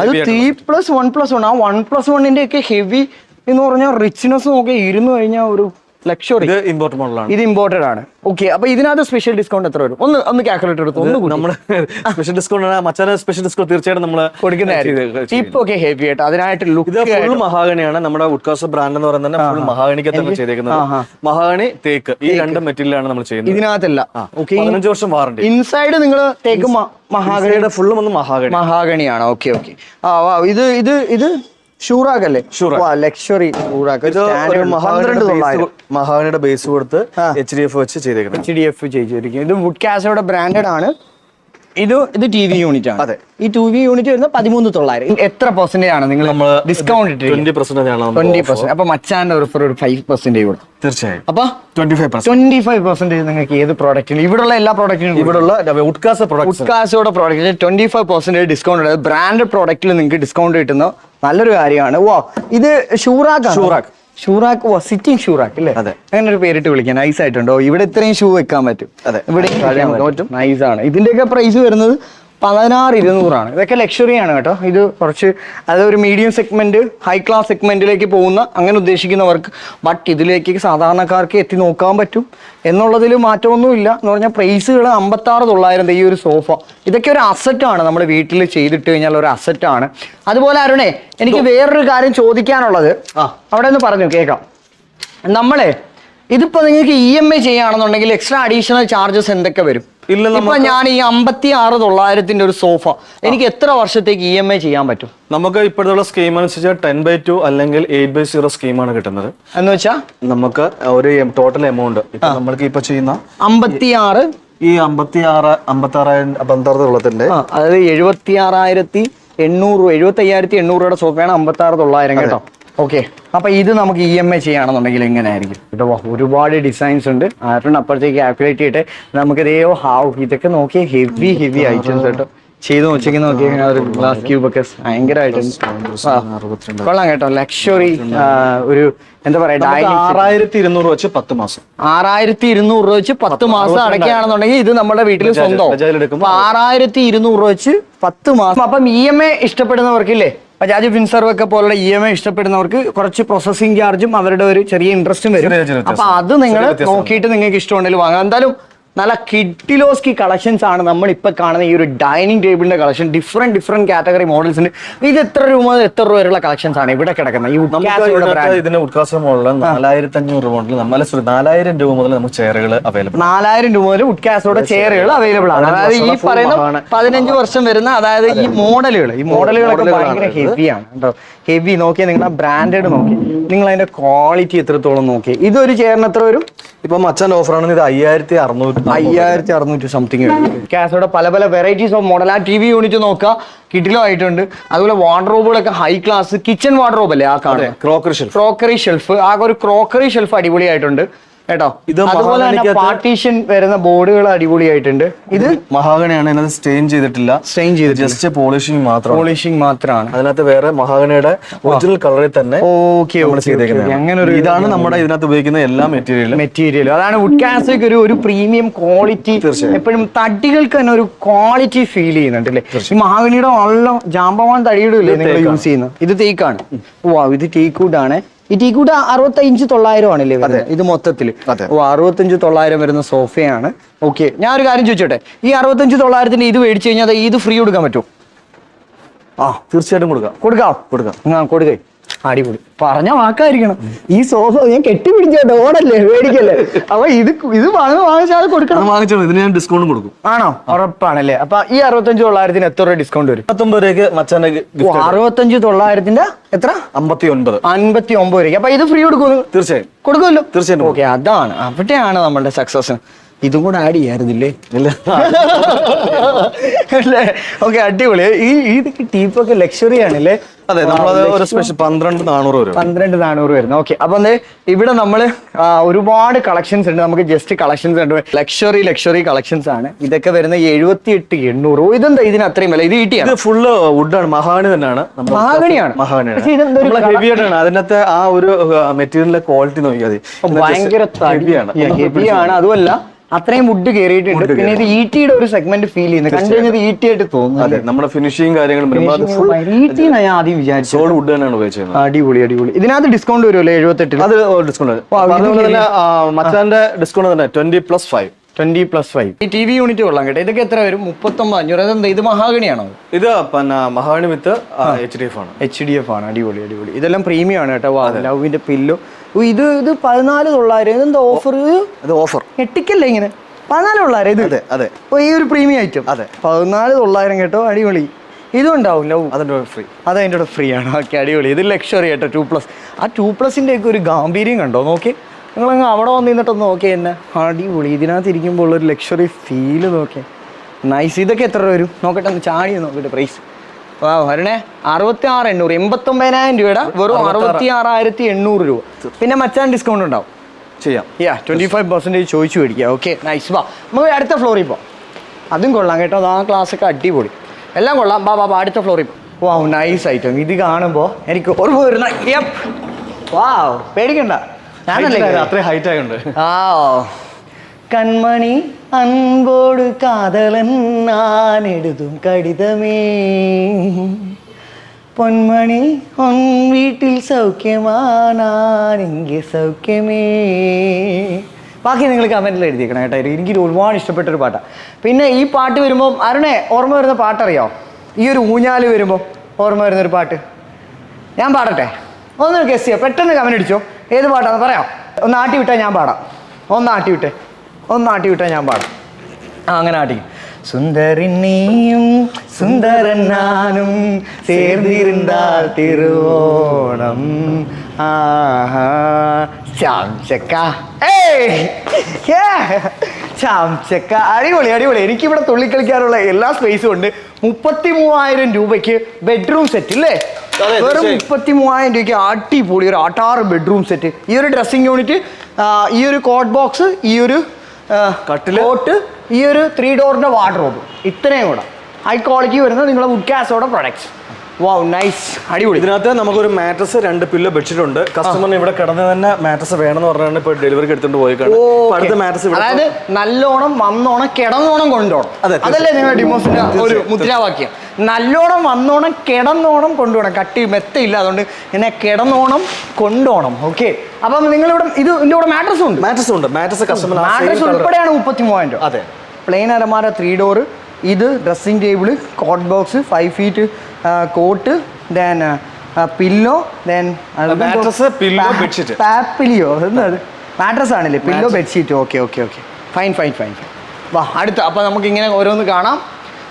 അത് three plus one plus one ആ വൺ പ്ലസ് വണ്ണിന്റെ ഒക്കെ ഹെവി എന്ന് പറഞ്ഞാൽ റിച്ച്നെസ് നോക്കി ഇരുന്ന് കഴിഞ്ഞാൽ ഒരു ലക്ഷറി ഇത് ഇമ്പോർട്ട് മോഡലാണ് ഇത് ഇമ്പോർട്ടഡ് ആണ്. ഓക്കെ അപ്പൊ ഇതിനകത്ത് സ്പെഷ്യൽ ഡിസ്കൗണ്ട് എത്ര വരും? ഒന്ന് ഒന്ന് കാൽക്കുലേറ്റർ എടുത്തു ഒന്ന്. നമ്മൾ സ്പെഷ്യൽ ഡിസ്കൗണ്ട് മച്ചാന സ്പെഷ്യൽ ഡിസ്കൗണ്ട് തീർച്ചയായിട്ടും നമ്മൾ കൊടുക്കുന്നതായിരിക്കും. ഇപ്പൊ ഒക്കെ ഹെവി ആയിട്ട്. അതിനായിട്ട് ലുക്ക് ഇത് ഫുൾ മഹാഗണിയാണ് നമ്മുടെ ഉഡ്കാസ് ബ്രാൻഡ് എന്ന് പറയുന്നത് ഫുൾ മഹാഗണിക്ക് തന്നെ ചെയ്തേക്കുന്നത്. മഹാഗണി തേക്ക് ഈ രണ്ട് മെറ്റീരിയലാണ് നമ്മൾ ചെയ്യുന്നത്. ഇതിനകത്തല്ല. ഓക്കെ പതിനഞ്ച് വർഷം വാറണ്ടി ഇൻസൈഡ് നിങ്ങൾ തേക്ക് മഹാഗണിയുടെ മഹാഗണി ഫുള്ളും ഒന്ന് മഹാഗണി മഹാഗണിയാണ് ഓക്കെ ഓക്കെ ആ വാ ഇത് ഇത് ഇത് ഷൂറാക്ക്. അല്ലേ. ലക്ഷറി മഹാഗണിയുടെ ബേസ് കൊടുത്ത് എച്ച് ഡി എഫ് വെച്ച് ചെയ്തേക്കുന്നത് എച്ച് ഡി എഫ് ചെയ്തിരിക്കും. ഇത് വുഡ് കാസോടെ ബ്രാൻഡഡ് ആണ്. ഇത് ഇത് ടി വി യൂണിറ്റ് ആണ്. അതെ. ഈ ടു വി യൂണിറ്റ് വരുന്ന പതിമൂന്ന് തൊള്ളായിരം. എത്ര പെർസെന്റേജ് ആണ് നിങ്ങൾ നമ്മൾ ഡിസ്കൗണ്ട് ട്വന്റി പെർസെന്റേജ് ആണ് ട്വന്റി. പെർസെന്റ് അപ്പൊ മച്ചാന്റെ റിഫർ ഒരു ഫൈവ് പെർസെന്റേജ് കൊടുക്കും തീർച്ചയായും. അപ്പൊ twenty five percent twenty five percentage നിങ്ങൾക്ക് ഏത് പ്രോഡക്റ്റിനും ഇവിടെയുള്ള എല്ലാ പ്രോഡക്റ്റിനും ഇവിടെയുള്ള ഉഡ്കാസ് product ഉത്കാശോടെ product twenty five percentage discount ഉണ്ട്. ബ്രാൻഡഡ് പ്രോഡക്റ്റിൽ നിങ്ങൾക്ക് ഡിസ്കൗണ്ട് കിട്ടുന്ന നല്ലൊരു കാര്യമാണ്. വാ ഇത് ഷൂറാക്ക് ഷൂറാക്ക്. ഷൂറാക്ക് സിറ്റിംഗ് ഷൂറാക്ക് അല്ലേ അതെ. അങ്ങനെ ഒരു പേരിട്ട് വിളിക്കാൻ നൈസ് ആയിട്ടുണ്ടോ ഇവിടെ ഇത്രയും ഷൂ വെക്കാൻ പറ്റും അതെ. ഇവിടെ പറ്റും. നൈസ് ആണ് ഇതിന്റെയൊക്കെ പ്രൈസ് വരുന്നത് പതിനാറ് ഇരുന്നൂറാണ് ഇതൊക്കെ ലക്ഷറി ആണ് കേട്ടോ. ഇത് കുറച്ച് അതായത് ഒരു മീഡിയം സെഗ്മെന്റ് ഹൈ ക്ലാസ് സെഗ്മെന്റിലേക്ക് പോകുന്ന അങ്ങനെ ഉദ്ദേശിക്കുന്നവർക്ക് ബട്ട് ഇതിലേക്ക് സാധാരണക്കാർക്ക് എത്തി നോക്കാൻ പറ്റും. എന്നുള്ളതിൽ മാറ്റമൊന്നുമില്ല. എന്ന് പറഞ്ഞാൽ പ്രൈസുകൾ അമ്പത്താറ് തൊള്ളായിരം ഈ ഒരു സോഫ ഇതൊക്കെ ഒരു അസറ്റാണ് നമ്മൾ വീട്ടിൽ ചെയ്തിട്ട് കഴിഞ്ഞാൽ ഒരു അസറ്റാണ് അതുപോലെ അരുണേ എനിക്ക് വേറൊരു കാര്യം ചോദിക്കാനുള്ളത്. ആ. അവിടെ ഒന്ന് പറഞ്ഞു കേൾക്കാം. നമ്മളെ ഇതിപ്പോ നിങ്ങൾക്ക് ഇ എം ഐ ചെയ്യുകയാണെന്നുണ്ടെങ്കിൽ എക്സ്ട്രാ അഡീഷണൽ ചാർജസ് എന്തൊക്കെ വരും? ഇപ്പൊ ഞാൻ ഈ അമ്പത്തി ആറ് തൊള്ളായിരത്തിന്റെ ഒരു സോഫ. എനിക്ക് എത്ര വർഷത്തേക്ക് ഇ എം ഐ ചെയ്യാൻ പറ്റും? നമുക്ക് ഇപ്പോഴത്തെ സ്കീം അനുസരിച്ച് ടെൻ ബൈ ടു അല്ലെങ്കിൽ എയ്റ്റ് ബൈ സീറോ സ്കീമാണ് കിട്ടുന്നത്. എന്ന് വെച്ചാ? നമുക്ക് ഒരു ടോട്ടൽ എമൗണ്ട് നമ്മൾക്ക് ഇപ്പൊ ചെയ്യുന്ന അമ്പത്തി ആറ് ഈ അമ്പത്തി ആറ് അമ്പത്തി ആറായിരം പന്ത്രണ്ട് തൊള്ളത്തിന്റെ അതായത് എഴുപത്തി ആറായിരത്തി എണ്ണൂറ് എഴുപത്തി അയ്യായിരത്തി എണ്ണൂറ് രൂപയുടെ സോഫയാണ് അമ്പത്തി ആറ് തൊള്ളായിരം കേട്ടോ. ഓക്കെ അപ്പൊ ഇത് നമുക്ക് ഇ എം ഐ ചെയ്യുകയാണെന്നുണ്ടെങ്കിൽ എങ്ങനെയായിരിക്കും? കേട്ടോ ഒരുപാട് ഡിസൈൻസ് ഉണ്ട്. ആരുടെ അപ്പുറത്തേക്ക് കാൽക്കുലേറ്റ് ചെയ്തിട്ട് നമുക്ക് ഇതേയോ ഹാവ് ഇതൊക്കെ നോക്കിയ ഹെവി ഹെവി ഐറ്റംസ് കേട്ടോ. ചെയ്ത് നോക്കി നോക്കിയാൽ ഒരു ഗ്ലാസ് ക്യൂബ് ഒക്കെ ഭയങ്കരമായിട്ട് കൊള്ളാം കേട്ടോ. ലക്ഷറി ഒരു എന്താ പറയാ ആറായിരത്തി ഇരുന്നൂറ് വെച്ച് പത്ത് മാസം. ആറായിരത്തി ഇരുന്നൂറ് രൂപ വെച്ച് പത്ത് മാസം അടയ്ക്കുകയാണെന്നുണ്ടെങ്കിൽ ഇത് നമ്മുടെ വീട്ടിൽ സ്വന്തം. ആറായിരത്തി ഇരുന്നൂറ് രൂപ വെച്ച് പത്ത് മാസം. അപ്പം ഇ എം ഐ ഇഷ്ടപ്പെടുന്നവർക്കില്ലേ? ബജാജ് ഫിൻസർവ് ഒക്കെ പോലുള്ള ഇ എം ഐ ഇഷ്ടപ്പെടുന്നവർക്ക് കുറച്ച് പ്രോസസ്സിംഗ് ചാർജും അവരുടെ ഒരു ചെറിയ ഇൻട്രസ്റ്റും വരും. അപ്പൊ അത് നിങ്ങൾ നോക്കിയിട്ട് നിങ്ങൾക്ക് ഇഷ്ടമുണ്ടെങ്കിൽ വാങ്ങാം. എന്തായാലും നല്ല കിഡിലോസ്കി കളക്ഷൻസ് ആണ് നമ്മൾ ഇപ്പോൾ കാണുന്ന ഈ ഒരു ഡൈനിങ് ടേബിളിന്റെ collection different different category models ഉണ്ട്. ഇത് എത്ര രൂപ മുതൽ എത്ര രൂപ വരെയുള്ള കളക്ഷൻസ് ആണ് ഇവിടെ കിടക്കുന്നത്? ഈ ഇതിന്റെ ഇതിന്റെ ഉദ്ഘാടന മോഡൽ നാലായിരത്തി അഞ്ഞൂറ് രൂപ മുതൽ നമ്മൾ നാലായിരം രൂപ മുതൽ നമുക്ക് ചെയറുകൾ അവൈലബിൾ നാലായിരം രൂപ മുതൽ വുഡ്കാസ്റ്റോടെ ചെയറുകൾ അവൈലബിൾ ആണ്. അതായത് ഈ പറയുന്ന പതിനഞ്ച് വർഷം വരുന്ന അതായത് ഈ മോഡലുകൾ ഈ മോഡലുകളൊക്കെ ഭയങ്കര. ഹെവിയാണ് കേട്ടോ. ഹെവി നോക്കിയാൽ നിങ്ങളുടെ ബ്രാൻഡഡ് നോക്കി. നിങ്ങൾ അതിന്റെ ക്വാളിറ്റി എത്രത്തോളം നോക്കി. ഇതൊരു ചെയറിന് എത്ര വരും? ഇപ്പം മച്ചാൻ ഓഫർ ആണെങ്കിൽ ഇത് അയ്യായിരത്തി അറുന്നൂറ്റി അയ്യായിരത്തി അറുന്നൂറ്റി സംതിങ് കാസോടെ പല പല വെറൈറ്റീസ് ഓഫ് മോഡൽ ആ ടി വി യൂണിറ്റ് നോക്കുക കിഡിലോ ആയിട്ടുണ്ട്. അതുപോലെ വാർഡ്രോബുകളൊക്കെ ഹൈ ക്ലാസ് കിച്ചൺ വാർഡ്രോബ് അല്ലേ ആ കാണുന്നത് ക്രോക്കറി ഷെൽഫ് ക്രോക്കറി ഷെൽഫ് ആകെ ഒരു ക്രോക്കറി ഷെൽഫ് അടിപൊളിയായിട്ടുണ്ട്. കേട്ടോ? ഇത് അതുപോലെ തന്നെ പാർട്ടീഷൻ വരുന്ന ബോർഡുകൾ അടിപൊളിയായിട്ടുണ്ട്. ഇത് മഹാഗണിയാണ് അതിനകത്ത് സ്റ്റെയിൻ ചെയ്തിട്ടില്ല. സ്റ്റെയിൻ ചെയ്ത് ജസ്റ്റ് പോളിഷിംഗ് മാത്രമാണ്. പോളിഷിംഗ് മാത്രമാണ്. അതിനകത്ത് വേറെ മഹാഗണിയുടെ ഒറിജിനൽ കളറിൽ തന്നെ ഓക്കെ അങ്ങനെ ഒരു ഇതാണ് നമ്മുടെ ഇതിനകത്ത് ഉപയോഗിക്കുന്ന എല്ലാ മെറ്റീരിയലും മെറ്റീരിയൽ അതാണ് വുഡ് കാസ്റ്റൊക്കെ ഒരു ഒരു പ്രീമിയം ക്വാളിറ്റി എപ്പോഴും തടികൾക്ക് തന്നെ ഒരു ക്വാളിറ്റി ഫീൽ ചെയ്യുന്നുണ്ട് അല്ലേ? ഈ മഹാഗണിയുടെ നല്ല ജാമ്പവാൻ തടിയുടെ ഇല്ലേ നിങ്ങൾ യൂസ് ചെയ്യുന്നത്? ഇത് തേക്കാണ്. വാ ഇത് ടീക്കൂഡ് ഈ ടീക്കൂഡ് അറുപത്തഞ്ച് തൊള്ളായിരം ആണല്ലേ അതെ. ഇത് മൊത്തത്തിൽ. ഓ അറുപത്തഞ്ച് തൊള്ളായിരം വരുന്ന സോഫയാണ്. ഓക്കെ. ഞാൻ ഒരു കാര്യം ചോദിച്ചോട്ടെ? ഈ അറുപത്തഞ്ച് തൊള്ളായിരത്തിന് ഇത് മേടിച്ചു കഴിഞ്ഞാൽ ഇത് ഫ്രീ കൊടുക്കാൻ പറ്റുമോ? ആ തീർച്ചയായിട്ടും കൊടുക്കാം. കൊടുക്കാം. കൊടുക്കാം. ആ കൊടുക്കേ. അടിപൊളി. പറഞ്ഞ വാക്കായിരിക്കണം. ഈ സോഫ ഞാൻ കെട്ടിപ്പിടിച്ചോട്ടെ ഓടല്ലേ മേടിക്കല്ലേ. അപ്പൊ ഇത് ഇത് വാങ്ങ വാങ്ങിച്ചാൽ കൊടുക്കണം. വാങ്ങിച്ചോ ഇതിന് ഞാൻ ഡിസ്കൗണ്ട് കൊടുക്കും. ആണോ? ഉറപ്പാണല്ലേ. അപ്പൊ ഈ അറുപത്തഞ്ച് തൊള്ളായിരത്തിന് എത്ര രൂപ ഡിസ്കൗണ്ട് വരും? പത്തൊമ്പത് രൂപയ്ക്ക് മച്ചാന്റെ അറുപത്തഞ്ച് തൊള്ളായിരത്തിന്റെ എത്ര? അമ്പത്തി ഒൻപത് അൻപത്തി ഒമ്പത് രൂപ അപ്പൊ ഇത് ഫ്രീ കൊടുക്കുമോ തീർച്ചയായും. കൊടുക്കുമല്ലോ തീർച്ചയായിട്ടും ഓക്കെ അതാണ്. അവിടെയാണ് നമ്മളുടെ സക്സസ് ഇതും കൂടെ ആഡ് ചെയ്യാറുന്നില്ലേ അല്ലേ? ഓക്കെ അടിപൊളി. ഈ ഈ ടീപ്പൊക്കെ ലക്ഷറി ആണല്ലേ? അതെ നമ്മളത് ഒരു സ്പെഷ്യൽ പന്ത്രണ്ട് നാനൂറ് വരും പന്ത്രണ്ട് നാനൂറ് വരുന്നു. ഓക്കെ അപ്പൊ ഇവിടെ നമ്മൾ ഒരുപാട് കളക്ഷൻസ് ഉണ്ട്. നമുക്ക് ജസ്റ്റ് കളക്ഷൻസ് ഉണ്ട്. ലക്ഷറി ലക്ഷറി കളക്ഷൻസ് ആണ്. ഇതൊക്കെ വരുന്ന എഴുപത്തി എട്ട് എണ്ണൂറ് ഇതെന്താ ഇതിന് അത്രയും വില? ഇത് ഇത് ഈട്ടിയാണ് ഫുള്ള് വുഡാണ് മഹാണി തന്നെയാണ്. മഹാഗണിയാണ്? മഹാഗണിയാണ് ഹെവി ആയിട്ടാണ് അതിനകത്തെ ആ ഒരു മെറ്റീരിയലിന്റെ ക്വാളിറ്റി നോക്കിയാൽ ഭയങ്കര ഹെവിയാണ് ഹെവിയാണ് അതുമല്ല അത്രയും വുഡ് കയറിയിട്ടുണ്ട് പിന്നെ ഇത് ഈട്ടിയുടെ ഒരു സെഗ്മെന്റ് ഫീൽ ചെയ്യുന്നത് കണ്ടു കഴിഞ്ഞാൽ ഈട്ടി ആയിട്ട് തോന്നുന്നു നമ്മുടെ ഫിനിഷിങ് കാര്യങ്ങളും ഈട്ടി ഞാൻ ആദ്യം വിചാരിച്ചു സോൾ വുഡ് തന്നെയാണ് ഉപയോഗിച്ചത് അടിപൊളി അടിപൊളി. ഇതിനകത്ത് ഡിസ്കൗണ്ട് വരുമല്ലോ? എഴുപത്തെട്ടിൽ അത് ഡിസ്കൗണ്ട് മച്ചാന്റെ ഡിസ്കൗണ്ട് തന്നെ twenty plus five twenty plus five. ഈ ടി വി യൂണിറ്റ് കൊള്ളാം കേട്ടോ. ഇതൊക്കെ എത്ര വരും? മുപ്പത്തൊമ്പത് അഞ്ഞൂറ്. അതെന്താ? ഇത് മഹാഗണിയാണോ? ഇത് പിന്നെ mahogany with H D F ആണ്. എച്ച് ഡി എഫ് ആണ്. അടിപൊളി അടിപൊളി. ഇതെല്ലാം പ്രീമിയം ആണ് കേട്ടോ. ലവിന്റെ പില്ലോ. ഇത് ഇത് പതിനാല് തൊള്ളായിരം. ഇതെന്താ ഓഫർ ഇത് ഓഫർ എട്ടിക്കല്ലേ ഇങ്ങനെ? പതിനാല് തൊള്ളായിരം ഇത്? അതെ അതെ. ഓ ഈ ഒരു പ്രീമിയം ഐറ്റം അതെ. പതിനാല് തൊള്ളായിരം കേട്ടോ. അടിപൊളി. ഇതും ഉണ്ടാവും ലവ് കൂടെ ഫ്രീ അത് അതിന്റെ കൂടെ ഫ്രീ ആണ്. ഓക്കെ അടിപൊളി. ഇത് ലക്ഷറി കേട്ടോ ടു പ്ലസ് ആ ടു പ്ലസിന്റെ ഒക്കെ ഒരു ഗാംഭീര്യം കണ്ടോ? നോക്കി. നിങ്ങളങ്ങ് അവിടെ വന്ന് നിന്നിട്ടൊന്ന് എന്നെ. അടിപൊളി. ഇതിനകത്ത് ഇരിക്കുമ്പോൾ ഉള്ളൊരു ലക്ഷറി ഫീൽ നോക്കിയേ. നൈസ് ഇതൊക്കെ എത്ര രൂപ വരും? നോക്കട്ടെ ഒന്ന് ചാടി നോക്കട്ടെ പ്രൈസ് ആ വരണേ അറുപത്തി ആറ് എണ്ണൂറ്. എൺപത്തൊമ്പതിനായിരം രൂപയുടെ വെറും അറുപത്തി ആറായിരത്തി എണ്ണൂറ് രൂപ. പിന്നെ മച്ചാൻ ഡിസ്കൗണ്ട് ഉണ്ടാവും. ചെയ്യാം. യാ ട്വന്റി ഫൈവ് പെർസെന്റേജ് ചോദിച്ചു മേടിക്കുക. ഓക്കെ നൈസ് വാ നമുക്ക് അടുത്ത ഫ്ലോറിൽ പോവാം. അതും കൊള്ളാം കേട്ടോ. ആ ക്ലാസ്സൊക്കെ അടിപൊളി. എല്ലാം കൊള്ളാം. ബാ ബാ അടുത്ത ഫ്ലോറിൽ പോ വാ നൈസ് ഐറ്റം ഇത് കാണുമ്പോൾ എനിക്ക് ഓർമ്മ വരുന്ന വാവ് പേടിക്കണ്ട. അത്ര ഹൈറ്റ് ആയുണ്ട്. ആ കൺമണി അൻപോട് കാതലൻ നാനെടുതും കടിതമേ. പൊന്മണി ഒൻ വീട്ടിൽ സൗഖ്യമാണെങ്കി സൗഖ്യമേ. ബാക്കി നിങ്ങൾ കമന്റിൽ എഴുതിയേക്കണം കേട്ടോ. എനിക്ക് ഒരുപാട് ഇഷ്ടപ്പെട്ട ഒരു പാട്ടാണ് പിന്നെ ഈ പാട്ട് വരുമ്പോൾ അരുണേ ഓർമ്മ വരുന്ന പാട്ടറിയോ? ഈ ഒരു ഊഞ്ഞാൽ വരുമ്പോൾ ഓർമ്മ വരുന്നൊരു പാട്ട്. ഞാൻ പാടട്ടെ? ഒന്ന് ഗസ് ചെയ്യാം. പെട്ടെന്ന് കമന്റ് അടിച്ചോ. ഏത് പാട്ടാന്ന് പറയാം. ഒന്ന് ആട്ടി വിട്ടാൽ ഞാൻ പാടാം. ഒന്ന് ആട്ടി വിട്ടേ. ഒന്ന് ആട്ടി വിട്ടാൽ ഞാൻ പാടാം. ആ അങ്ങനെ ആട്ടി. സുന്ദരൻ നീയും സുന്ദരൻ നാനും ചേർന്നിരുന്നാൽ തിരുവോണം. ആഹാ. ചാംചക്ക അടിപൊളി അടിപൊളി. എനിക്കിവിടെ തുള്ളിക്കളിക്കാനുള്ള എല്ലാ സ്പേസും ഉണ്ട്. മുപ്പത്തി മൂവായിരം രൂപയ്ക്ക് ബെഡ്റൂം സെറ്റ് ഇല്ലേ? വെറും. മുപ്പത്തി മൂവായിരം രൂപയ്ക്ക് അടിപൊളി ഒരു ആട്ടാറ് ബെഡ്റൂം സെറ്റ് ഈ ഒരു ഡ്രസ്സിംഗ് യൂണിറ്റ് ഈ ഒരു കോട്ട് ബോക്സ് ഈ ഒരു കട്ടിൽ കോട്ട് ഈ ഒരു ത്രീ ഡോറിന്റെ വാർഡ്രോബ് ഇത്രയും കൂടെ. ഹൈ ക്വാളിറ്റി വരുന്ന നിങ്ങളുടെ വുഡ് കാസോടെ പ്രൊഡക്ട്സ് വാവ് നൈസ് അടിപൊളി. ഇതിനകത്ത് നമുക്കൊരു മാട്രസ് രണ്ട് പില്ലോ ബെഡ്ഷീറ്റ് ഉണ്ട് കസ്റ്റമറിന് ഇവിടെ കിടന്ന് തന്നെ മാട്രസ് വേണമെന്ന് പറഞ്ഞാണ് ഇപ്പോൾ ഡെലിവറിക്ക് എടുത്തുകൊണ്ട് ഇപ്പൊ അടുത്ത മാട്രസ് അതായത് നല്ലോണം വന്നോണം കിടന്നോണം കൊണ്ടോണം അതെ, അതല്ലേ നിങ്ങളുടെ ഡിമോസിന്റെ ഒരു മുദ്രാവാക്യം? നല്ലോണം വന്നോണം കിടന്നോണം കൊണ്ടുപോകണം. കട്ടി മെത്തയില്ല അതുകൊണ്ട് എന്നെ കിടന്നോണം കൊണ്ടോണം ഓക്കെ അപ്പം നിങ്ങളിവിടെ ഇത് ഇതിന്റെ കൂടെ മാട്രസ് ഉണ്ട്? മാട്രസ് ഉണ്ട്. മാട്രസ് കസ്റ്റമർ മാട്രസ് ഉൾപ്പെടെയാണ് മുപ്പത്തി മൂവായിരം രൂപ. അതെ. പ്ലെയിൻ അലമാര ത്രീ ഡോർ ഇത് dressing table cot box five feet cot then pillow then. പാപ്പിലിയോ mattress ആണല്ലേ? Pillow bedsheet okay okay okay fine fine fine വാ അടുത്ത. അപ്പോൾ നമുക്ക് ഇങ്ങനെ ഓരോന്ന് കാണാം.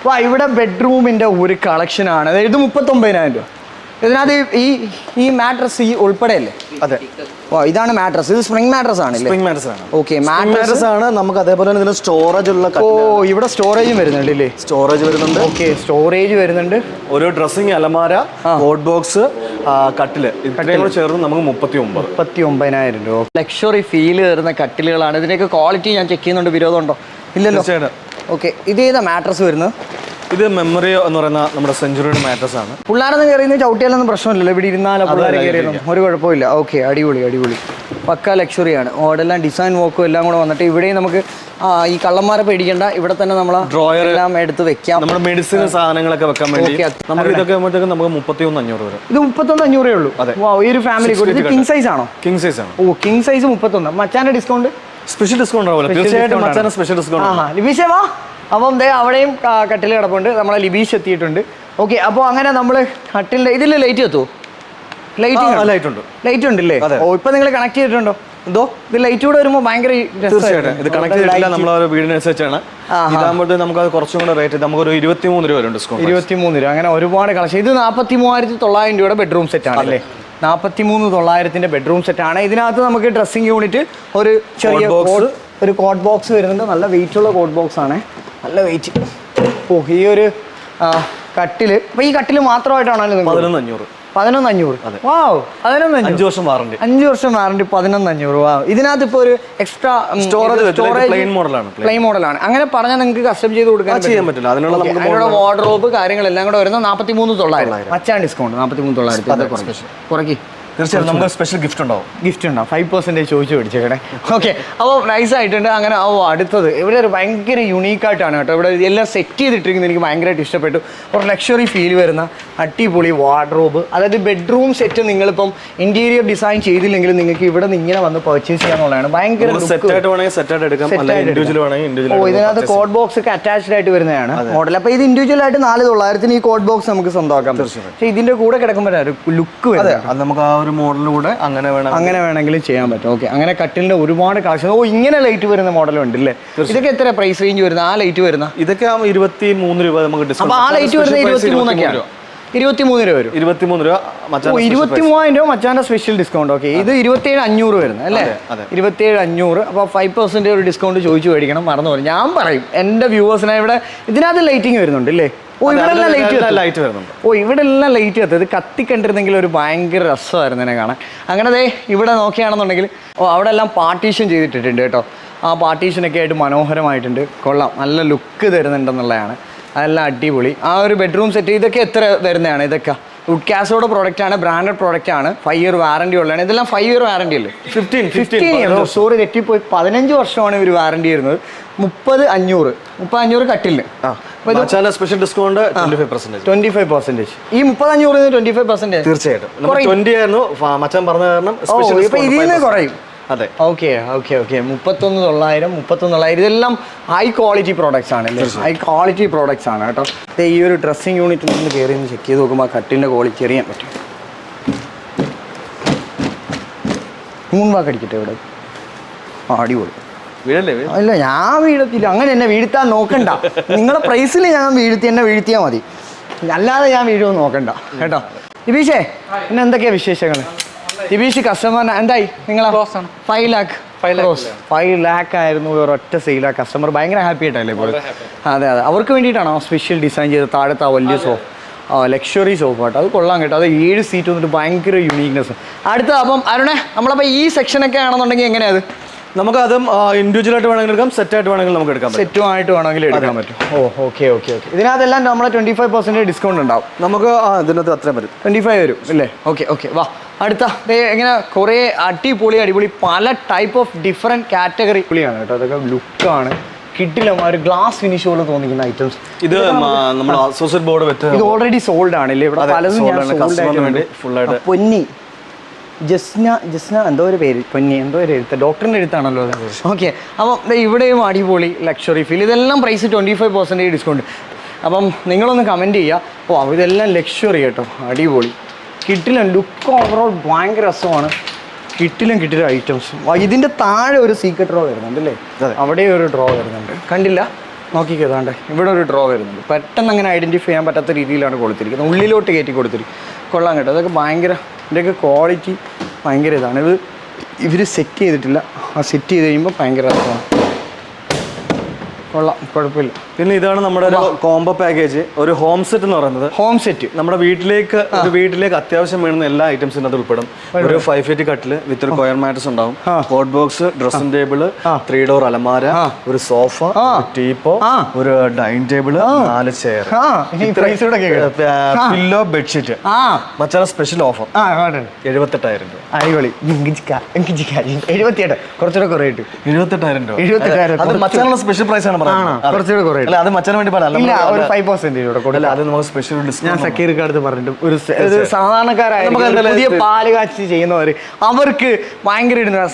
വാ ഇവിടെ ബെഡ്റൂമിന്റെ ഒരു കളക്ഷനാണ് ഇത് മുപ്പത്തൊമ്പതിനായിരം രൂപ. ഇതിനകത്ത് ഈ ഈ മാട്രസ് ഈ ഉൾപ്പെടെയല്ലേ? അതെ. ഓ ഇതാണ് മാട്രസ്. ഇത് സ്പ്രിംഗ് മാട്രസ് ആണ് സ്പ്രിംഗ് മാട്രസ് ആണ്. ഓക്കെ മാട്രസ് ആണ്. നമുക്ക് അതേപോലെ തന്നെ ഇതിന് സ്റ്റോറേജ് ഉള്ള ഓ ഇവിടെ സ്റ്റോറേജും വരുന്നുണ്ട് ഇല്ലേ? സ്റ്റോറേജ് വരുന്നുണ്ട്. ഓക്കെ സ്റ്റോറേജ് വരുന്നുണ്ട്. ഒരു ഡ്രസ്സിംഗ് അലമാര ബോർഡ് കോട്ട് ബോക്സ് കട്ടിൽ. ഇത്രയും കൂടെ ചേർന്ന് നമുക്ക് മുപ്പത്തി ഒമ്പത് മുപ്പത്തി ഒമ്പതിനായിരം രൂപ. ലക്ഷറി ഫീൽ വരുന്ന കട്ടിലുകളാണ്. ഇതിനൊക്കെ ക്വാളിറ്റി ഞാൻ ചെക്ക് ചെയ്യുന്നുണ്ട്. വിരോധമുണ്ടോ? ഇല്ലല്ലോ. ഓക്കെ ഇത് ഏതാ മാട്രസ് വരുന്നത്? ഇത് മെമ്മറി എന്ന് പറയുന്ന നമ്മുടെ സെഞ്ചുറിയുടെ മാറ്റസ് ആണ്. പിള്ളേരെന്ന് കയറിയെന്ന് ചവിട്ടിയാലൊന്നും പ്രശ്നമില്ലല്ലോ. ഇവിടെ ഇരുന്നാലും പിള്ളേർ കയറിയൊന്നും. ഒരു കുഴപ്പമില്ല. ഓക്കെ അടിപൊളി അടിപൊളി. പക്ക ലക്ഷറിയാണ് ഓടെല്ലാം ഡിസൈൻ വോക്കും എല്ലാം കൂടെ വന്നിട്ട് ഇവിടെയും നമുക്ക് ഈ കള്ളന്മാരെ പേടിക്കണ്ട. ഇവിടെ തന്നെ നമ്മൾ ഡ്രോയർ എല്ലാം എടുത്ത് വെക്കാം. നമ്മുടെ മെഡിസിൻ സാധനങ്ങളൊക്കെ വെക്കാൻ വേണ്ടി നമുക്ക് ഇതൊക്കെ ആകുമ്പോഴത്തേക്ക് നമുക്ക് അഞ്ഞൂറ് വരും. ഇത് മുപ്പത്തൊന്ന് അഞ്ഞൂറേ ഉള്ളൂ. അതെ. ഈ ഒരു ഫാമിലി കൂടി ഇത് കിങ് സൈസ് ആണോ? കിങ് സൈസ് ആണ്. ഓ കിങ് സൈസ് മുപ്പത്തൊന്ന്. മച്ചാന്റെ ഡിസ്കൗണ്ട് സ്പെഷ്യൽ ഡിസ്കൗണ്ട് ആവില്ല തീർച്ചയായിട്ടും മച്ചാന്റെ സ്പെഷ്യൽ ഡിസ്കൗണ്ട് ആഹാ. ലിബീഷേ വാ. അപ്പം ദേ അവിടെയും കട്ടിൽ കിടപ്പുണ്ട്. നമ്മളെ ലിബീഷ് എത്തിയിട്ടുണ്ട്. ഓക്കെ അപ്പോൾ അങ്ങനെ നമ്മൾ കട്ടിലിന്റെ ഇതിൽ ലൈറ്റ് എത്തുമോ ലൈറ്റ് ലൈറ്റ് ഉണ്ട്? ലൈറ്റ് ഉണ്ടല്ലേ. ഓ ഇപ്പം നിങ്ങൾ കണക്ട് ചെയ്തിട്ടുണ്ടോ? എന്തോ? ഇത് ലൈറ്റ് കൂടെ വരുമ്പോൾ ഭയങ്കര തീർച്ചയായിട്ടും. ഇത് കണക്ട് ചെയ്തിട്ടില്ല. നമ്മളെ വീടിനനുസരിച്ചാണ് ഇതാകുമ്പോഴത്തേക്ക് നമുക്ക് അത് കുറച്ചും കൂടെ റേറ്റ് നമുക്കൊരു ഇരുപത്തി മൂന്ന് രൂപ വരും ഡിസ്കൗണ്ട് ഇരുപത്തി മൂന്ന് രൂപ. അങ്ങനെ ഒരുപാട് കളക്ഷൻ ഇത് നാൽപ്പത്തി മൂവായിരത്തി തൊള്ളായിരം രൂപയുടെ ബെഡ്റൂം സെറ്റ് ആണ് അല്ലേ? നാൽപ്പത്തി മൂന്ന് തൊള്ളായിരത്തിന്റെ ബെഡ്റൂം സെറ്റ് ആണ്. ഇതിനകത്ത് നമുക്ക് ഡ്രസ്സിംഗ് യൂണിറ്റ് ഒരു ചെറിയ. ഒരു കോട്ട് ബോക്സ് വരുന്നുണ്ട്. നല്ല വെയിറ്റ് ഉള്ള കോട്ട് ബോക്സ് ആണ്. നല്ല വെയിറ്റ് ഓ ഈ ഒരു കട്ടിൽ. അപ്പൊ ഈ കട്ടിൽ മാത്രമായിട്ടാണല്ലോ പതിനൊന്ന് അഞ്ഞൂറ് പതിനൊന്ന് അഞ്ഞൂറ് വാവ് പതിനൊന്ന് അഞ്ച് അഞ്ഞൂറ് വർഷം വാറണ്ടി അഞ്ച് വർഷം വാറണ്ടി പതിനൊന്ന് അഞ്ഞൂറ് വാ ഇതിനകത്ത് ഇപ്പോൾ ഒരു എക്സ്ട്രാ സ്റ്റോറേജ് ആണ്, plain. പ്ലെയിൻ മോഡലാണ് അങ്ങനെ പറഞ്ഞാൽ നിങ്ങൾക്ക് കസ്റ്റം ചെയ്ത് കൊടുക്കാൻ ചെയ്യാൻ പറ്റില്ല. അതിനുള്ള വാർഡ്രോബ് കാര്യങ്ങളെല്ലാം കൂടെ വരുന്നത് നാൽപ്പത്തി മൂന്ന് തൊള്ളായിരം. മച്ചാൻ ഡിസ്കൗണ്ട് നാൽപ്പത്തി മൂന്ന് തൊള്ളായിരത്തി കുറയ്ക്ക്. തീർച്ചയായിട്ടും നമുക്ക് സ്പെഷ്യൽ ഗിഫ്റ്റ് ഉണ്ടാവും. ഗിഫ്റ്റ് ഉണ്ടാവും ഫൈവ് പെർസെന്റേജ് ചോദിച്ചു പഠിച്ചേക്കണേ ഓക്കെ അപ്പോൾ നൈസ് ആയിട്ടുണ്ട്. അങ്ങനെ ഓ അടുത്തത്. ഇവിടെ ഒരു ഭയങ്കര യുണീക്കായിട്ടാണ് കേട്ടോ. ഇവിടെ എല്ലാം സെറ്റ് ചെയ്തിട്ടിരിക്കുന്നത് എനിക്ക് ഭയങ്കരമായിട്ട് ഇഷ്ടപ്പെട്ടു. ഒരു ലക്ഷറി ഫീൽ വരുന്ന അടിപൊളി വാർഡ്രോബ് അതായത് ബെഡ്റൂം സെറ്റ് നിങ്ങളിപ്പം ഇന്റീരിയർ ഡിസൈൻ ചെയ്തില്ലെങ്കിലും നിങ്ങൾക്ക് ഇവിടെ നിന്ന് ഇങ്ങനെ വന്ന് പർച്ചേസ് ചെയ്യാന്നുള്ളതാണ്. ഭയങ്കര. ഓ ഇതിനകത്ത് കോഡ് ബോക്സ് ഒക്കെ അറ്റാച്ച്ഡ് ആയിട്ട് വരുന്നതാണ് മോഡൽ അപ്പോൾ ഇത് ഇൻഡിവിജ്വൽ ആയിട്ട് നാല് തൊള്ളായിരത്തിന് ഈ കോഡ് ബോക്സ് നമുക്ക് സ്വന്തമാക്കാം. പക്ഷേ ഇതിന്റെ കൂടെ കിടക്കുമ്പോൾ ഒരു ലുക്ക് വരുന്നത് വരും അത് നമുക്ക് ആ ഒരു മോഡലിലൂടെ അങ്ങനെ വേണം. അങ്ങനെ വേണമെങ്കിലും ചെയ്യാൻ പറ്റും. ഓക്കെ അങ്ങനെ കട്ടിലിന്റെ ഒരുപാട് കളക്ഷൻ ഓ ഇങ്ങനെ ലൈറ്റ് വരുന്ന മോഡലും ഉണ്ട് അല്ലേ ഇതൊക്കെ എത്ര പ്രൈസ് റേഞ്ച് വരുന്ന ആ ലൈറ്റ് വരുന്ന? ഇതൊക്കെ ആ ഇരുപത്തി മൂന്ന് രൂപ നമുക്ക് ഡിസ്കൗണ്ട് ആ ലൈറ്റ് വരുന്ന ഇരുപത്തി മൂന്നൊക്കെയാണ് ഇരുപത്തി മൂന്ന് രൂപ വരും ഇരുപത്തി മൂന്ന് രൂപ ഇരുപത്തിമൂവായിരം രൂപ മച്ചാന്റെ സ്പെഷ്യൽ ഡിസ്കൗണ്ട് ഓക്കെ ഇത് ഇരുപത്തിയേഴ് അഞ്ഞൂറ് വരുന്നത് അല്ലേ. ഇരുപത്തിയേഴ് അഞ്ഞൂറ്. അപ്പോൾ ഫൈവ് പെർസെന്റ് ഒരു ഡിസ്കൗണ്ട് ചോദിച്ചു മേടിക്കണം മറന്നു പോലും ഞാൻ പറയും എന്റെ വ്യൂവേഴ്സിനെ ഇവിടെ ഇതിനകത്ത് ലൈറ്റിംഗ് വരുന്നുണ്ട് അല്ലേ ഓ ഇവിടെ ലൈറ്റ് ലൈറ്റ് വരുന്നുണ്ട്. ഓ ഇവിടെ എല്ലാം ലൈറ്റ് കത്തും ഇത് കത്തിക്കണ്ടിരുന്നെങ്കിൽ ഒരു ഭയങ്കര രസമായിരുന്നു എന്നെ കാണാൻ. അങ്ങനെ അതെ ഇവിടെ നോക്കുകയാണെന്നുണ്ടെങ്കിൽ ഓ അവിടെ എല്ലാം പാർട്ടീഷൻ ചെയ്തിട്ടിട്ടുണ്ട് കേട്ടോ. ആ പാർട്ടീഷനൊക്കെ ആയിട്ട് മനോഹരമായിട്ടുണ്ട്. കൊള്ളാം. നല്ല ലുക്ക് തരുന്നുണ്ടെന്നുള്ളതാണ്. അതെല്ലാം അടിപൊളി. ആ ഒരു ബെഡ്റൂം സെറ്റ് ഇതൊക്കെ എത്ര വരുന്നതാണ്? ഇതൊക്കെ വുഡ് കാസോടെ പ്രോഡക്റ്റ് ആണ് ബ്രാൻഡഡ് പ്രോഡക്റ്റ് ആണ്. ഫൈവ് ഇയർ വാറണ്ടി ഉള്ളതാണ്. ഇതെല്ലാം ഫൈവ് ഇയർ വാറണ്ടി അല്ലേ? ഫിഫ്റ്റീൻ ഫിഫ്റ്റീൻ സോറി തെറ്റിപ്പോയി. പതിനഞ്ച് വർഷമാണ് ഇവർ വാറണ്ടി വരുന്നത് മുപ്പത് അഞ്ഞൂറ്. മുപ്പത് അഞ്ഞൂറ് കട്ടില്ല special discount twenty five percentage ഈ മുപ്പത് അഞ്ഞൂറ് ട്വന്റി ഫൈവ് പെർസെന്റേജ് തീർച്ചയായിട്ടും. നമ്മൾ കുറയും. ട്വന്റി ആയിരുന്നു. മച്ചാൻ പറഞ്ഞ കാരണം സ്പെഷ്യൽ ഇപ്പൊ ഇതിൽ നിന്ന് കുറയും. അതെ. Okay okay okay. മുപ്പത്തൊന്ന് തൊള്ളായിരം മുപ്പത്തൊന്ന് തൊള്ളായിരം. ഇതെല്ലാം ഹൈ ക്വാളിറ്റി പ്രോഡക്റ്റ്സ് ആണ് ഹൈ ക്വാളിറ്റി പ്രോഡക്റ്റ്സ് ആണ് കേട്ടോ. ഈ ഒരു ഡ്രസ്സിംഗ് യൂണിറ്റിൽ നിന്ന് കയറി ഒന്ന് ചെക്ക് ചെയ്ത് നോക്കുമ്പോൾ കട്ടിന്റെ ക്വാളിറ്റി അറിയാൻ പറ്റും. മൂൺ വാക്ക് അടിക്കട്ടെ ഇവിടെ? ആ അടിപൊളി? അല്ല ഞാൻ വീഴത്തില്ല. അങ്ങനെ എന്നെ വീഴ്ത്താൻ നോക്കണ്ട. നിങ്ങളെ പ്രൈസിൽ ഞാൻ വീഴ്ത്തി എന്നെ വീഴ്ത്തിയാൽ മതി. അല്ലാതെ ഞാൻ വീഴുമെന്ന് നോക്കണ്ട. കേട്ടോ? ഇബീഷേ പിന്നെ എന്തൊക്കെയാ വിശേഷങ്ങൾ ദിബീഷ് കസ്റ്റമർ എന്തായി? നിങ്ങളെ ഫൈവ് ലാക്ക് ഫൈവ് ലാക്ക് ആയിരുന്നു ഒരൊറ്റ സെയിലാ കസ്റ്റമർ ഭയങ്കര ഹാപ്പി ആയിട്ടല്ലേ ഇപ്പോൾ? അതെ അതെ. അവർക്ക് വേണ്ടിയിട്ടാണോ സ്പെഷ്യൽ ഡിസൈൻ ചെയ്ത് താഴത്തെ ആ വലിയ സോഫ ആ ലക്ഷറി സോഫ കേട്ടോ അത് കൊള്ളാം കേട്ടോ. അത് ഏഴ് സീറ്റ് വന്നിട്ട് ഭയങ്കര യുണീക്നെസ് അടുത്ത അപ്പം അരുണേ നമ്മളപ്പോൾ ഈ സെക്ഷനൊക്കെ ആണെന്നുണ്ടെങ്കിൽ എങ്ങനെയാണ് നമുക്ക് അതും ഇൻഡിവിജ്വൽ ആയിട്ട് വേണമെങ്കിൽ എടുക്കാം. സെറ്റ് ആയിട്ട് വേണമെങ്കിൽ നമുക്ക് എടുക്കാം സെറ്റും ആയിട്ട് വേണമെങ്കിൽ എടുക്കാൻ പറ്റും. ഓ ഓക്കെ ഓക്കെ ഓക്കെ ഇതിനകത്തെല്ലാം നമ്മളെ ട്വന്റി ഫൈവ് പെർസെന്റ് ഡിസ്കൗണ്ട് ഉണ്ടാവും. നമുക്ക് ആ ഇതിനകത്ത് അത്രയും വരും. ട്വന്റി ഫൈവ് വരും അല്ലേ ഓക്കെ ഓക്കെ വാ. അടുത്ത. ദേ ഇങ്ങനെ കുറേ അടിപൊളി അടിപൊളി പല ടൈപ്പ് ഓഫ് ഡിഫറെന്റ് കാറ്റഗറി പുളിയാണ് കേട്ടോ. അതൊക്കെ ലുക്കാണ് കിട്ടില്ല ഒരു ഗ്ലാസ് ഫിനിഷ് പോലെ തോന്നിക്കുന്ന ഐറ്റംസ് ഇത് നമ്മൾ അസോസിയേറ്റ് ബോർഡ് വെച്ച് ഇത് ഓൾറെഡി സോൾഡ് ആണ് ഇല്ലേ ഇവിടെ പലതും ഞാൻ. പൊന്നി. ജസ്ന ജസ്ന എന്തോ ഒരു പേര് പൊന്നി എന്തോ ഒരു എഴുത്ത്. ഡോക്ടറിന്റെ എഴുത്താണല്ലോ അത്. ഓക്കെ അപ്പം ഇവിടെയും അടിപൊളി ലക്ഷറി ഫീൽ ഇതെല്ലാം price twenty five percentage discount അപ്പം നിങ്ങളൊന്ന് കമന്റ് ചെയ്യുക. ഓ ഇതെല്ലാം ലക്ഷറി കേട്ടോ. അടിപൊളി. കിട്ടിലും ലുക്ക് ഓവറോൾ ഭയങ്കര രസമാണ്. കിട്ടിലും കിട്ടിലും ഐറ്റംസ് ഇതിന്റെ താഴെ ഒരു സീക്രട്ട് ഡ്രോ വരുന്നുണ്ട് അല്ലേ? അവിടെ ഒരു ഡ്രോ വരുന്നുണ്ട്. കണ്ടില്ല? നോക്കിക്കേതാണ്ട് ഇവിടെ ഒരു ഡ്രോ വരുന്നുണ്ട്. പെട്ടെന്ന് അങ്ങനെ ഐഡന്റിഫൈ ചെയ്യാൻ പറ്റാത്ത രീതിയിലാണ് കൊടുത്തിരിക്കുന്നത് ഉള്ളിലോട്ട് കയറ്റി കൊടുത്തിരിക്കും കൊള്ളാൻ കേട്ടോ. അതൊക്കെ ഭയങ്കര ഇതിന്റെയൊക്കെ ക്വാളിറ്റി ഭയങ്കര ഇതാണ്. ഇത് ഇവർ സെറ്റ് ചെയ്തിട്ടില്ല. ആ സെറ്റ് ചെയ്ത് കഴിയുമ്പോൾ ഭയങ്കര രസമാണ്. കൊള്ളാം. കുഴപ്പമില്ല. പിന്നെ ഇതാണ് നമ്മുടെ ഒരു കോംബോ പാക്കേജ് ഒരു ഹോം സെറ്റ് എന്ന് പറയുന്നത്. ഹോം സെറ്റ് നമ്മുടെ വീട്ടിലേക്ക് ഒരു വീട്ടിലേക്ക് അത്യാവശ്യം വേണ്ടുന്ന എല്ലാ ഐറ്റംസും അത് ഉൾപ്പെടും. ഒരു ഫൈവ് ഫീറ്റ് കട്ടിൽ വിത്ത് ഒരു കൊയർ മാറ്റസ് ഉണ്ടാവും. Hot box dressing table three door അലമാര ഒരു സോഫ ടീപ്പോ ഒരു ഡൈനിങ് ടേബിൾ നാല് ചെയർ പില്ലോ ബെഡ്ഷീറ്റ് മച്ചാല സ്പെഷ്യൽ ഓഫർ എഴുപത്തെട്ടായിരം രൂപ. അടിപൊളി. എഴുപത്തിയെട്ട്. കുറച്ചുകൂടെ കുറേ എഴുപത്തെട്ടായിരം രൂപ. എഴുപത്തെട്ടായിരം. അത് സ്പെഷ്യൽ പ്രൈസ് ആണ് പറയുന്നത്. കുറച്ചുകൂടെ കുറയും. അല്ല അത് മച്ചാന് വേണ്ടി ഇല്ല ഒരു ഫൈവ് പെർസെന്റ് കൂടെ കൊടുക്കാം? അല്ല അത് നമുക്ക് സ്പെഷ്യൽ ഞാൻ ഡിസ്കൗണ്ട് സക്കീർക്ക് അടുത്ത് പറഞ്ഞിട്ട് ഒരു സ- ഒരു സാധാരണക്കാരായ ഒരു പുതിയ പാൽ കാച്ചി ചെയ്യുന്നവർ അവർക്ക് ഭയങ്കര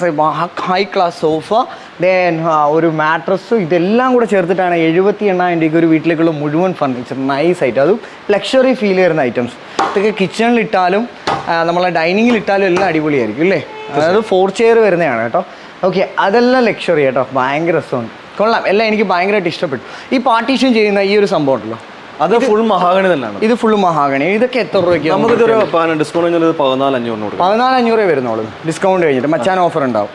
ഹൈ ക്ലാസ് സോഫ ദെൻ ഒരു മാട്രസ് ഇതെല്ലാം കൂടെ ചേർത്തിട്ടാണ് എഴുപത്തി എണ്ണായിരം രൂപയ്ക്ക് ഒരു വീട്ടിലേക്കുള്ള മുഴുവൻ ഫർണിച്ചർ നൈസ് ആയിട്ട് അതും ലക്ഷറി ഫീൽ ചെയ്യുന്ന ഐറ്റംസ് ഇതൊക്കെ കിച്ചണിൽ ഇട്ടാലും ആ, നമ്മളെ ഡൈനിങ്ങിൽ ഇട്ടാലും എല്ലാം അടിപൊളിയായിരിക്കും അല്ലേ അതായത് ഫോർ ചെയർ വരുന്നതാണ് കേട്ടോ. ഓക്കെ അതെല്ലാം ലക്ഷറി കേട്ടോ ഭയങ്കര രസമാണ്. കൊള്ളാം. എല്ലാം എനിക്ക് ഭയങ്കരമായിട്ട് ഇഷ്ടപ്പെട്ടു. ഈ പാർട്ടീഷൻ ചെയ്യുന്ന ഈ ഒരു സംഭവം ഉണ്ടല്ലോ. അത് ഫുൾ മഹാഗണി തന്നെയാണ്. ഇത് ഫുൾ മഹാഗണി ഇതൊക്കെ എത്ര രൂപയ്ക്ക് നമുക്കിതൊരു ഡിസ്കൗണ്ട് കഴിഞ്ഞാൽ പതിനാല് അഞ്ഞൂറ് പതിനാല് അഞ്ഞൂറേ വരുന്നുള്ളൂ. ഡിസ്കൗണ്ട് കഴിഞ്ഞിട്ട്. മച്ചാൻ ഓഫർ ഉണ്ടാവും.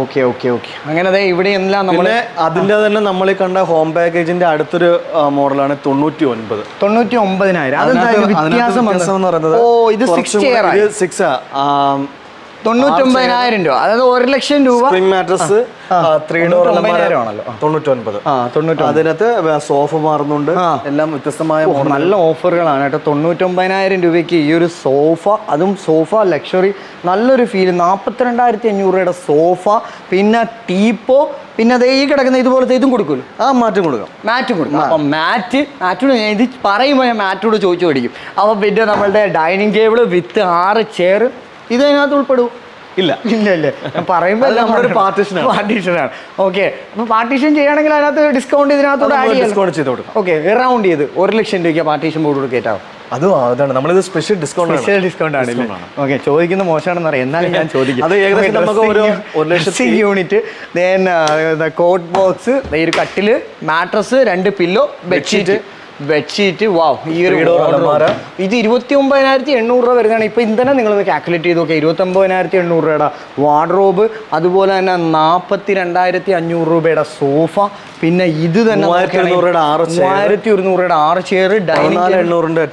ഓക്കെ ഓക്കെ ഓക്കെ അങ്ങനെ അതെ ഇവിടെ എല്ലാം നമ്മൾ അതിന്റെ തന്നെ നമ്മൾ കണ്ട ഹോം പാക്കേജിന്റെ അടുത്തൊരു മോഡലാണ് തൊണ്ണൂറ്റി ഒൻപത് തൊണ്ണൂറ്റി ഒമ്പതിനായിരം വ്യത്യാസം എന്ന്? പറയുന്നത് ഓ ഇത് സിക്സ് സിക്സ് തൊണ്ണൂറ്റി ഒമ്പതിനായിരം രൂപ. അതായത് ഒരു ലക്ഷം രൂപ. സ്പ്രിംഗ് മാട്രസ് ത്രീ ഡോർ ആണല്ലോ. അതിനകത്ത് സോഫ മാറുന്നുണ്ട്. എല്ലാം വ്യത്യസ്തമായ നല്ല ഓഫറുകളാണ് കേട്ടോ. തൊണ്ണൂറ്റൊമ്പതിനായിരം രൂപയ്ക്ക് ഈ ഒരു സോഫ അതും സോഫ ലക്ഷറി നല്ലൊരു ഫീൽ നാൽപ്പത്തിരണ്ടായിരത്തി അഞ്ഞൂറ് രൂപയുടെ സോഫ പിന്നെ ടീപ്പോ പിന്നെ ദേ ഈ കിടക്കുന്ന ഇതുപോലത്തെ ഇതും കൊടുക്കുമല്ലോ. ആ മാറ്റും കൊടുക്കാം. മാറ്റും കൊടുക്കാം. അപ്പം മാറ്റ് മാറ്റോട് ഇത് പറയുമ്പോൾ ഞാൻ മാറ്റോട് ചോദിച്ചു പഠിക്കും. അപ്പോൾ പിന്നെ നമ്മളുടെ ഡൈനിങ് ടേബിൾ വിത്ത് ആറ് ചെയർ ഇത് അതിനകത്ത് ഉൾപ്പെടും? ഇല്ല. ഇല്ല ഇല്ല. പറയുമ്പോൾ ആണ്. പാർട്ടീഷനാണ് ഓക്കെ അപ്പോൾ പാർട്ടീഷൻ ചെയ്യണമെങ്കിൽ അതിനകത്ത് ഡിസ്കൗണ്ട് ഇതിനകത്തോടെ ആഡ് ഡിസ്കൗണ്ട് ചെയ്ത് കൊടുക്കും. ഓക്കെ റൗണ്ട് ചെയ്ത്. ഒരു ലക്ഷം രൂപയ്ക്ക് പാർട്ടീഷൻ ബോർഡ് കയറ്റാവും? അതും അതാണ്. നമ്മളിത് സ്പെഷ്യൽ ഡിസ്കൗണ്ട് സ്പെഷ്യൽ ഡിസ്കൗണ്ട് ആണ് ഓക്കെ ചോദിക്കുന്ന മോശമാണെന്ന് അറിയാം. എന്നാലും ഞാൻ ചോദിക്കും. അത് ഏകദേശം നമുക്ക് ഒരു ഒരു ലക്ഷത്തി- യൂണിറ്റ് ദെൻ കോട്ട് ബോക്സ് ഒരു കട്ടിൽ മാട്രസ് രണ്ട് പില്ലോ ബെഡ്ഷീറ്റ് ബെഡ്ഷീറ്റ് വാവ് ഈ ഒരു. ഇത് ഇരുപത്തി ഒമ്പതിനായിരത്തി എണ്ണൂറ് രൂപ വരുന്നതാണ്. ഇപ്പൊ ഇന്ധനം നിങ്ങളൊന്ന് കാൽക്കുലേറ്റ് ചെയ്ത് നോക്കുക ഇരുപത്തി ഒമ്പതിനായിരത്തി എണ്ണൂറ് രൂപയുടെ വാർഡ്രോബ് അതുപോലെ തന്നെ നാൽപ്പത്തി രണ്ടായിരത്തി അഞ്ഞൂറ് രൂപയുടെ സോഫ പിന്നെ ഇത് തന്നെ മൂവായിരത്തി ഒരുന്നൂറ് രൂപയുടെ ആറ് ചെയർ ഡൈനിങ് എണ്ണൂറിന്റെ.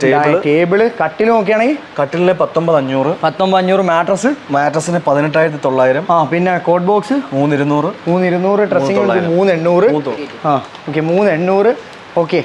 ടേബിൾ കട്ടിൽ നോക്കുകയാണെങ്കിൽ കട്ടിലിന് പത്തൊമ്പത് അഞ്ഞൂറ് പത്തൊമ്പത് അഞ്ഞൂറ് മാട്രസ് മാട്രസിന് പതിനെട്ടായിരത്തി തൊള്ളായിരം ആ പിന്നെ കോട്ട് ബോക്സ് മൂന്ന് ഇരുന്നൂറ് മൂന്ന് ഇരുന്നൂറ് ഡ്രസ്സിംഗ് മൂന്ന്. എണ്ണൂറ് ആ ഓക്കെ മൂന്ന് എണ്ണൂറ് ഓക്കെ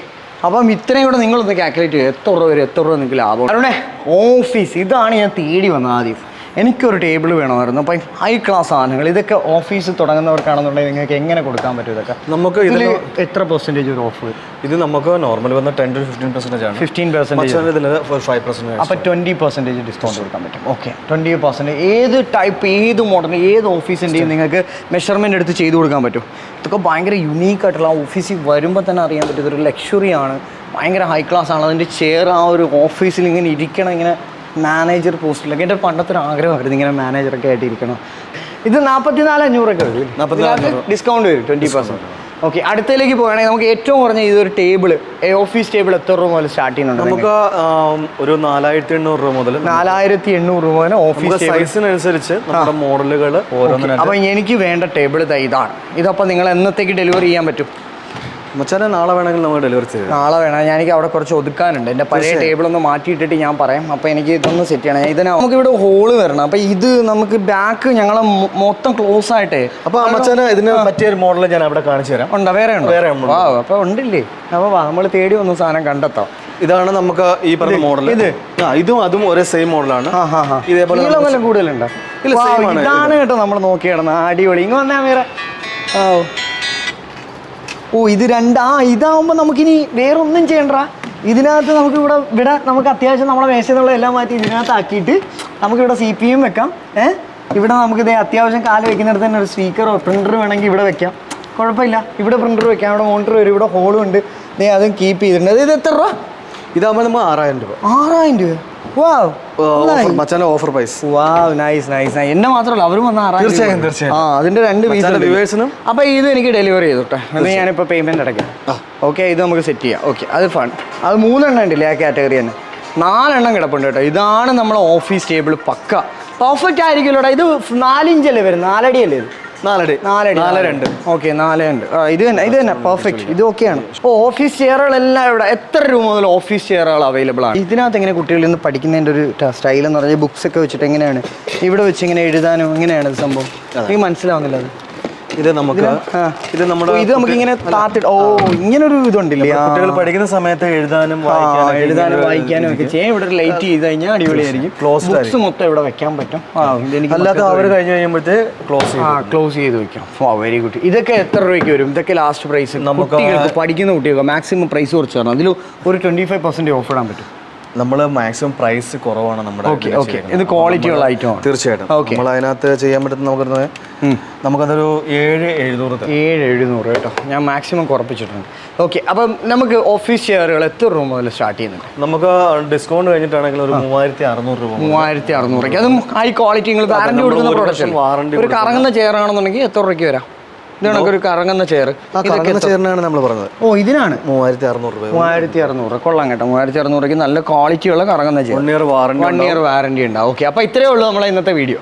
അപ്പം ഇത്രയും കൂടെ നിങ്ങളൊന്ന് കാൽക്കുലേറ്റ് ചെയ്യുക എത്ര രൂപ വരും എത്ര രൂപ നിങ്ങൾക്ക് ലാഭം? അരുണേ ഓഫീസ് ഇതാണ് ഞാൻ തേടി വന്നത് ആദ്യം. എനിക്കൊരു ടേബിൾ വേണമായിരുന്നു. അപ്പം ഹൈ ക്ലാസ് സാധനങ്ങൾ ഇതൊക്കെ ഓഫീസ് തുടങ്ങുന്നവർക്കാണെന്നുണ്ടെങ്കിൽ നിങ്ങൾക്ക് എങ്ങനെ കൊടുക്കാൻ പറ്റും ഇതൊക്കെ? നമുക്ക് ഇതിൽ എത്ര പെർസെന്റേജ് ഒരു ഓഫ് ഇത് നമുക്ക് നോർമൽ വന്ന ടെൻ ടു ഫിഫ്റ്റീൻ പെർസെന്റേജ് ആണ്. ഫിഫ്റ്റീൻ പെർസെന്റേജ് ഇതിൽ ഫൈവ് പെർസെന്റേജ് അപ്പോൾ ട്വന്റി പെർസെന്റേജ് ഡിസ്കൗണ്ട് കൊടുക്കാൻ പറ്റും. ഓക്കെ ട്വന്റി പെർസെന്റേജ് ഏത് ടൈപ്പ് ഏത് മോഡൽ ഏത് ഓഫീസിന്റെയും നിങ്ങൾക്ക് മെഷർമെന്റ് എടുത്ത് ചെയ്തു കൊടുക്കാൻ പറ്റും. ഇതൊക്കെ ഭയങ്കര യുണീക്ക് ആയിട്ടുള്ള ആ ഓഫീസിൽ വരുമ്പോൾ തന്നെ അറിയാൻ പറ്റും. ഇതൊരു ലക്ഷറി ആണ്. ഭയങ്കര ഹൈ ക്ലാസ് ആണ്. അതിന്റെ ചെയർ ആ ഒരു ഓഫീസിൽ ഇങ്ങനെ ഇരിക്കണം ഇങ്ങനെ മാനേജർ പോസ്റ്റിലൊക്കെ എന്റെ പണ്ടത്തെ ഒരു ആഗ്രഹമായിരുന്നു ഇങ്ങനെ മാനേജറൊക്കെ ആയിട്ട് ഇരിക്കണം ഇത് നാൽപ്പത്തിനാല് അഞ്ഞൂറൊക്കെ വരും. 44 ഡിസ്കൗണ്ട് വരും ട്വന്റി പെർസെന്റ് ഓക്കെ അടുത്തേക്ക് പോകുകയാണെങ്കിൽ നമുക്ക് ഏറ്റവും കുറഞ്ഞ ഇതൊരു ടേബിൾ ഓഫീസ് ടേബിൾ എത്ര രൂപ മുതൽ സ്റ്റാർട്ട് ചെയ്യുന്നുണ്ട് നമുക്ക് ഒരു നാലായിരത്തി എണ്ണൂറ് രൂപ മുതൽ നാലായിരത്തി എണ്ണൂറ് രൂപ മുതൽ ഓഫീസ് സൈസിനനുസരിച്ച് നമ്മുടെ മോഡലുകൾ ഓരോന്നിനും അപ്പം എനിക്ക് വേണ്ട ടേബിൾ ഇതാണ്. ഇതപ്പോൾ നിങ്ങൾ എന്നത്തേക്ക് ഡെലിവറി ചെയ്യാൻ പറ്റും? മച്ചാനെ നാളെ വേണമെങ്കിൽ നമുക്ക് ഡെലിവറി ചെയ്യും നാളെ വേണം. ഞാൻ എനിക്ക് അവിടെ കുറച്ച് ഒതുക്കാനുണ്ട്. എന്റെ പഴയ ടേബിൾ ഒന്ന് മാറ്റിയിട്ടിട്ട് ഞാൻ പറയാം. അപ്പോൾ എനിക്ക് ഇതൊന്ന് സെറ്റ് ചെയ്യണം. ഇതിന് നമുക്ക് ഇവിടെ ഹോൾ വരണം. അപ്പോൾ ഇത് നമുക്ക് ബാക്ക് ഞങ്ങളെ മൊത്തം ക്ലോസ് ആയിട്ടേ. അപ്പോൾ മച്ചാനെ ഇതിന് പറ്റിയ ഒരു മോഡൽ ഞാൻ അവിടെ കാണിച്ചു തരാം. ഉണ്ടോ? വേറെ ഉണ്ടോ? വേറെ ഉണ്ട്. വാ അപ്പോൾ ഉണ്ടില്ലേ? അപ്പോൾ വാ നമ്മൾ തേടി വന്ന സാധനം കണ്ടെത്താം. ഇതാണ് നമുക്ക് ഈ പറഞ്ഞ മോഡൽ ഇത്? ആ ഇതും അതും ഒരേ സെയിം മോഡലാണ് ഇതേപോലെ കൂടുതലുണ്ടോ? ഇല്ല, ഇതാണ് കേട്ടോ നമ്മൾ നോക്കിയാണ് അടിപൊളി. ഇങ്ങനെ വന്നാ വേറെ ആ ഓ. ഓ ഇത് രണ്ട് ആ ഇതാവുമ്പോൾ നമുക്കിനി വേറെ ഒന്നും ചെയ്യണ്ട ഇതിനകത്ത് നമുക്ക് ഇവിടെ ഇവിടെ നമുക്ക് അത്യാവശ്യം നമ്മുടെ മേശയിൽ നിന്നുള്ള എല്ലാം മാറ്റി ഇതിനകത്ത് ആക്കിയിട്ട് നമുക്കിവിടെ സി പി യും വെക്കാം. ഏഹ് ഇവിടെ നമുക്ക് ഇതേ അത്യാവശ്യം കാൽ വെക്കുന്നിടത്ത് തന്നെ ഒരു സ്പീക്കറോ പ്രിന്റർ വേണമെങ്കിൽ ഇവിടെ വെക്കാം. കുഴപ്പമില്ല. ഇവിടെ പ്രിന്റർ വെക്കാം. അവിടെ മോണിറ്റർ വരും. ഇവിടെ ഹോളും ഉണ്ട്. ദേ അതും കീപ്പ് ചെയ്തിട്ടുണ്ട്. ഇത് എത്ര രൂപ ഇതാകുമ്പോൾ നമ്മൾ ആറായിരം രൂപ. ആറായിരം രൂപ? Offer price wow nice nice nice എന്നെ മാത്രമല്ല അവരും വന്ന തീർച്ചയായും, തീർച്ചയായും. ആ അതിന്റെ രണ്ട്? അപ്പൊ ഇത് എനിക്ക് ഡെലിവറി ചെയ്തോട്ടെ ഞാനിപ്പോ പേയ്മെന്റ് അടയ്ക്കാം. ഓക്കെ ഇത് നമുക്ക് സെറ്റ് ചെയ്യാം. ഓക്കെ അത് ഫൺ അത് മൂന്നെണ്ണം ഉണ്ടല്ലേ ആ കാറ്റഗറി തന്നെ? നാലെണ്ണം കിടപ്പുണ്ട് കേട്ടോ ഇതാണ് നമ്മളെ ഓഫീസ് ടേബിൾ പക്ക. പെർഫെക്റ്റ് ആയിരിക്കുമല്ലോടാ. ഇത് നാലിഞ്ചല്ലേ വരും? നാലടിയല്ലേ ഇത്? നാലടി. നാലടി ഓക്കെ ഇത് തന്നെ ഇത് തന്നെ. പെർഫെക്റ്റ് ഇത് ഓക്കെയാണ്. ഓഫീസ് ചെയറുകളെല്ലാം ഇവിടെ. എത്ര രൂപ മുതൽ ഓഫീസ് ചെയറുകൾ അവൈലബിൾ ആണ്? ഇതിനകത്ത് എങ്ങനെ കുട്ടികളിൽ നിന്ന് പഠിക്കുന്നതിന്റെ ഒരു സ്റ്റൈൽ എന്ന് പറഞ്ഞാൽ ബുക്സ് ഒക്കെ വെച്ചിട്ട് എങ്ങനെയാണ്? ഇവിടെ വെച്ച് ഇങ്ങനെ എഴുതാനും എങ്ങനെയാണ് സംഭവം? എനിക്ക് മനസ്സിലാവുന്നില്ല അത്. ഇത് നമുക്ക് ഇത് നമ്മുടെ ഇത് നമുക്ക് ഇങ്ങനെ താത്തിട്ട് ഓ ഇങ്ങനെ ഒരു ഇതുണ്ടല്ലേ. കുട്ടികൾ പഠിക്കുന്ന സമയത്ത് എഴുതാനും എഴുതാനും വായിക്കാനും ഒക്കെ ചെയ്യാം. ഇവിടെ ലൈറ്റ് ചെയ്ത് കഴിഞ്ഞാൽ അടിപൊളിയായിരിക്കും. ക്ലോസ് ബുക്സ് മൊത്തം ഇവിടെ വെക്കാൻ പറ്റും. അല്ലാതെ അവർ കഴിഞ്ഞ് കഴിയുമ്പോഴത്തെ ക്ലോസ് ക്ലോസ് ചെയ്ത് വെക്കാം. ഓ വെരി ഗുഡ് ഇതൊക്കെ എത്ര രൂപയ്ക്ക് വരും? ഇതൊക്കെ ലാസ്റ്റ് പ്രൈസ് നമുക്ക് കുട്ടികൾക്ക് പഠിക്കുന്ന കുട്ടികൾക്ക് മാക്സിമം പ്രൈസ് കുറച്ച് തരണം. അതിൽ ഒരു ട്വന്റി ഫൈവ് പെർസെന്റ് ഓഫ് ഇടാൻ പറ്റും. നമ്മൾ മാക്സിമം പ്രൈസ് കുറവാണ് നമ്മുടെ ഇത് ക്വാളിറ്റി ഉള്ള ഐറ്റം. തീർച്ചയായിട്ടും. നമ്മൾ അതിനകത്ത് ചെയ്യാൻ പറ്റുന്ന നമുക്ക് നമുക്കതൊരു ഏഴ് എഴുന്നൂറ് ഏഴ് എഴുന്നൂറ് കേട്ടോ. ഞാൻ മാക്സിമം കുറപ്പിച്ചിട്ടുണ്ട്. ഓക്കെ അപ്പം നമുക്ക് ഓഫീസ് ചെയറുകൾ എത്ര രൂപ മുതൽ സ്റ്റാർട്ട് ചെയ്യുന്നുണ്ട്? നമുക്ക് ഡിസ്കൗണ്ട് കഴിഞ്ഞിട്ടാണെങ്കിൽ ഒരു മൂവായിരത്തി അറുന്നൂറ് രൂപ. മൂവായിരത്തി അറുന്നൂറ് അതും ഹൈ ക്വാളിറ്റി നിങ്ങൾ വാറണ്ടി കൊടുക്കുന്ന പ്രൊഡക്ഷൻ വാറണ്ടി ഒരു കറങ്ങുന്ന ചെയർ ആണെന്നുണ്ടെങ്കിൽ എത്ര രൂപയ്ക്ക് വരാം? ഒരു കറങ്ങുന്ന ചെയർ കറങ്ങുന്ന ചേർന്നാണ് നമ്മൾ പറഞ്ഞത്. ഓ ഇതിനാണ്? മൂവായിരത്തി അറുന്നൂറ് രൂപ. മൂവായിരത്തി അറുന്നൂറ് കൊള്ളാം കേട്ടോ. മൂവായിരത്തി അറുന്നൂറയ്ക്ക് നല്ല ക്വാളിറ്റി ഉള്ള കറങ്ങുന്ന chair one year warranty one year warranty ഉണ്ടാവും. ഓക്കെ അപ്പോൾ ഇത്രയേ ഉള്ളൂ നമ്മളെ ഇന്നത്തെ വീഡിയോ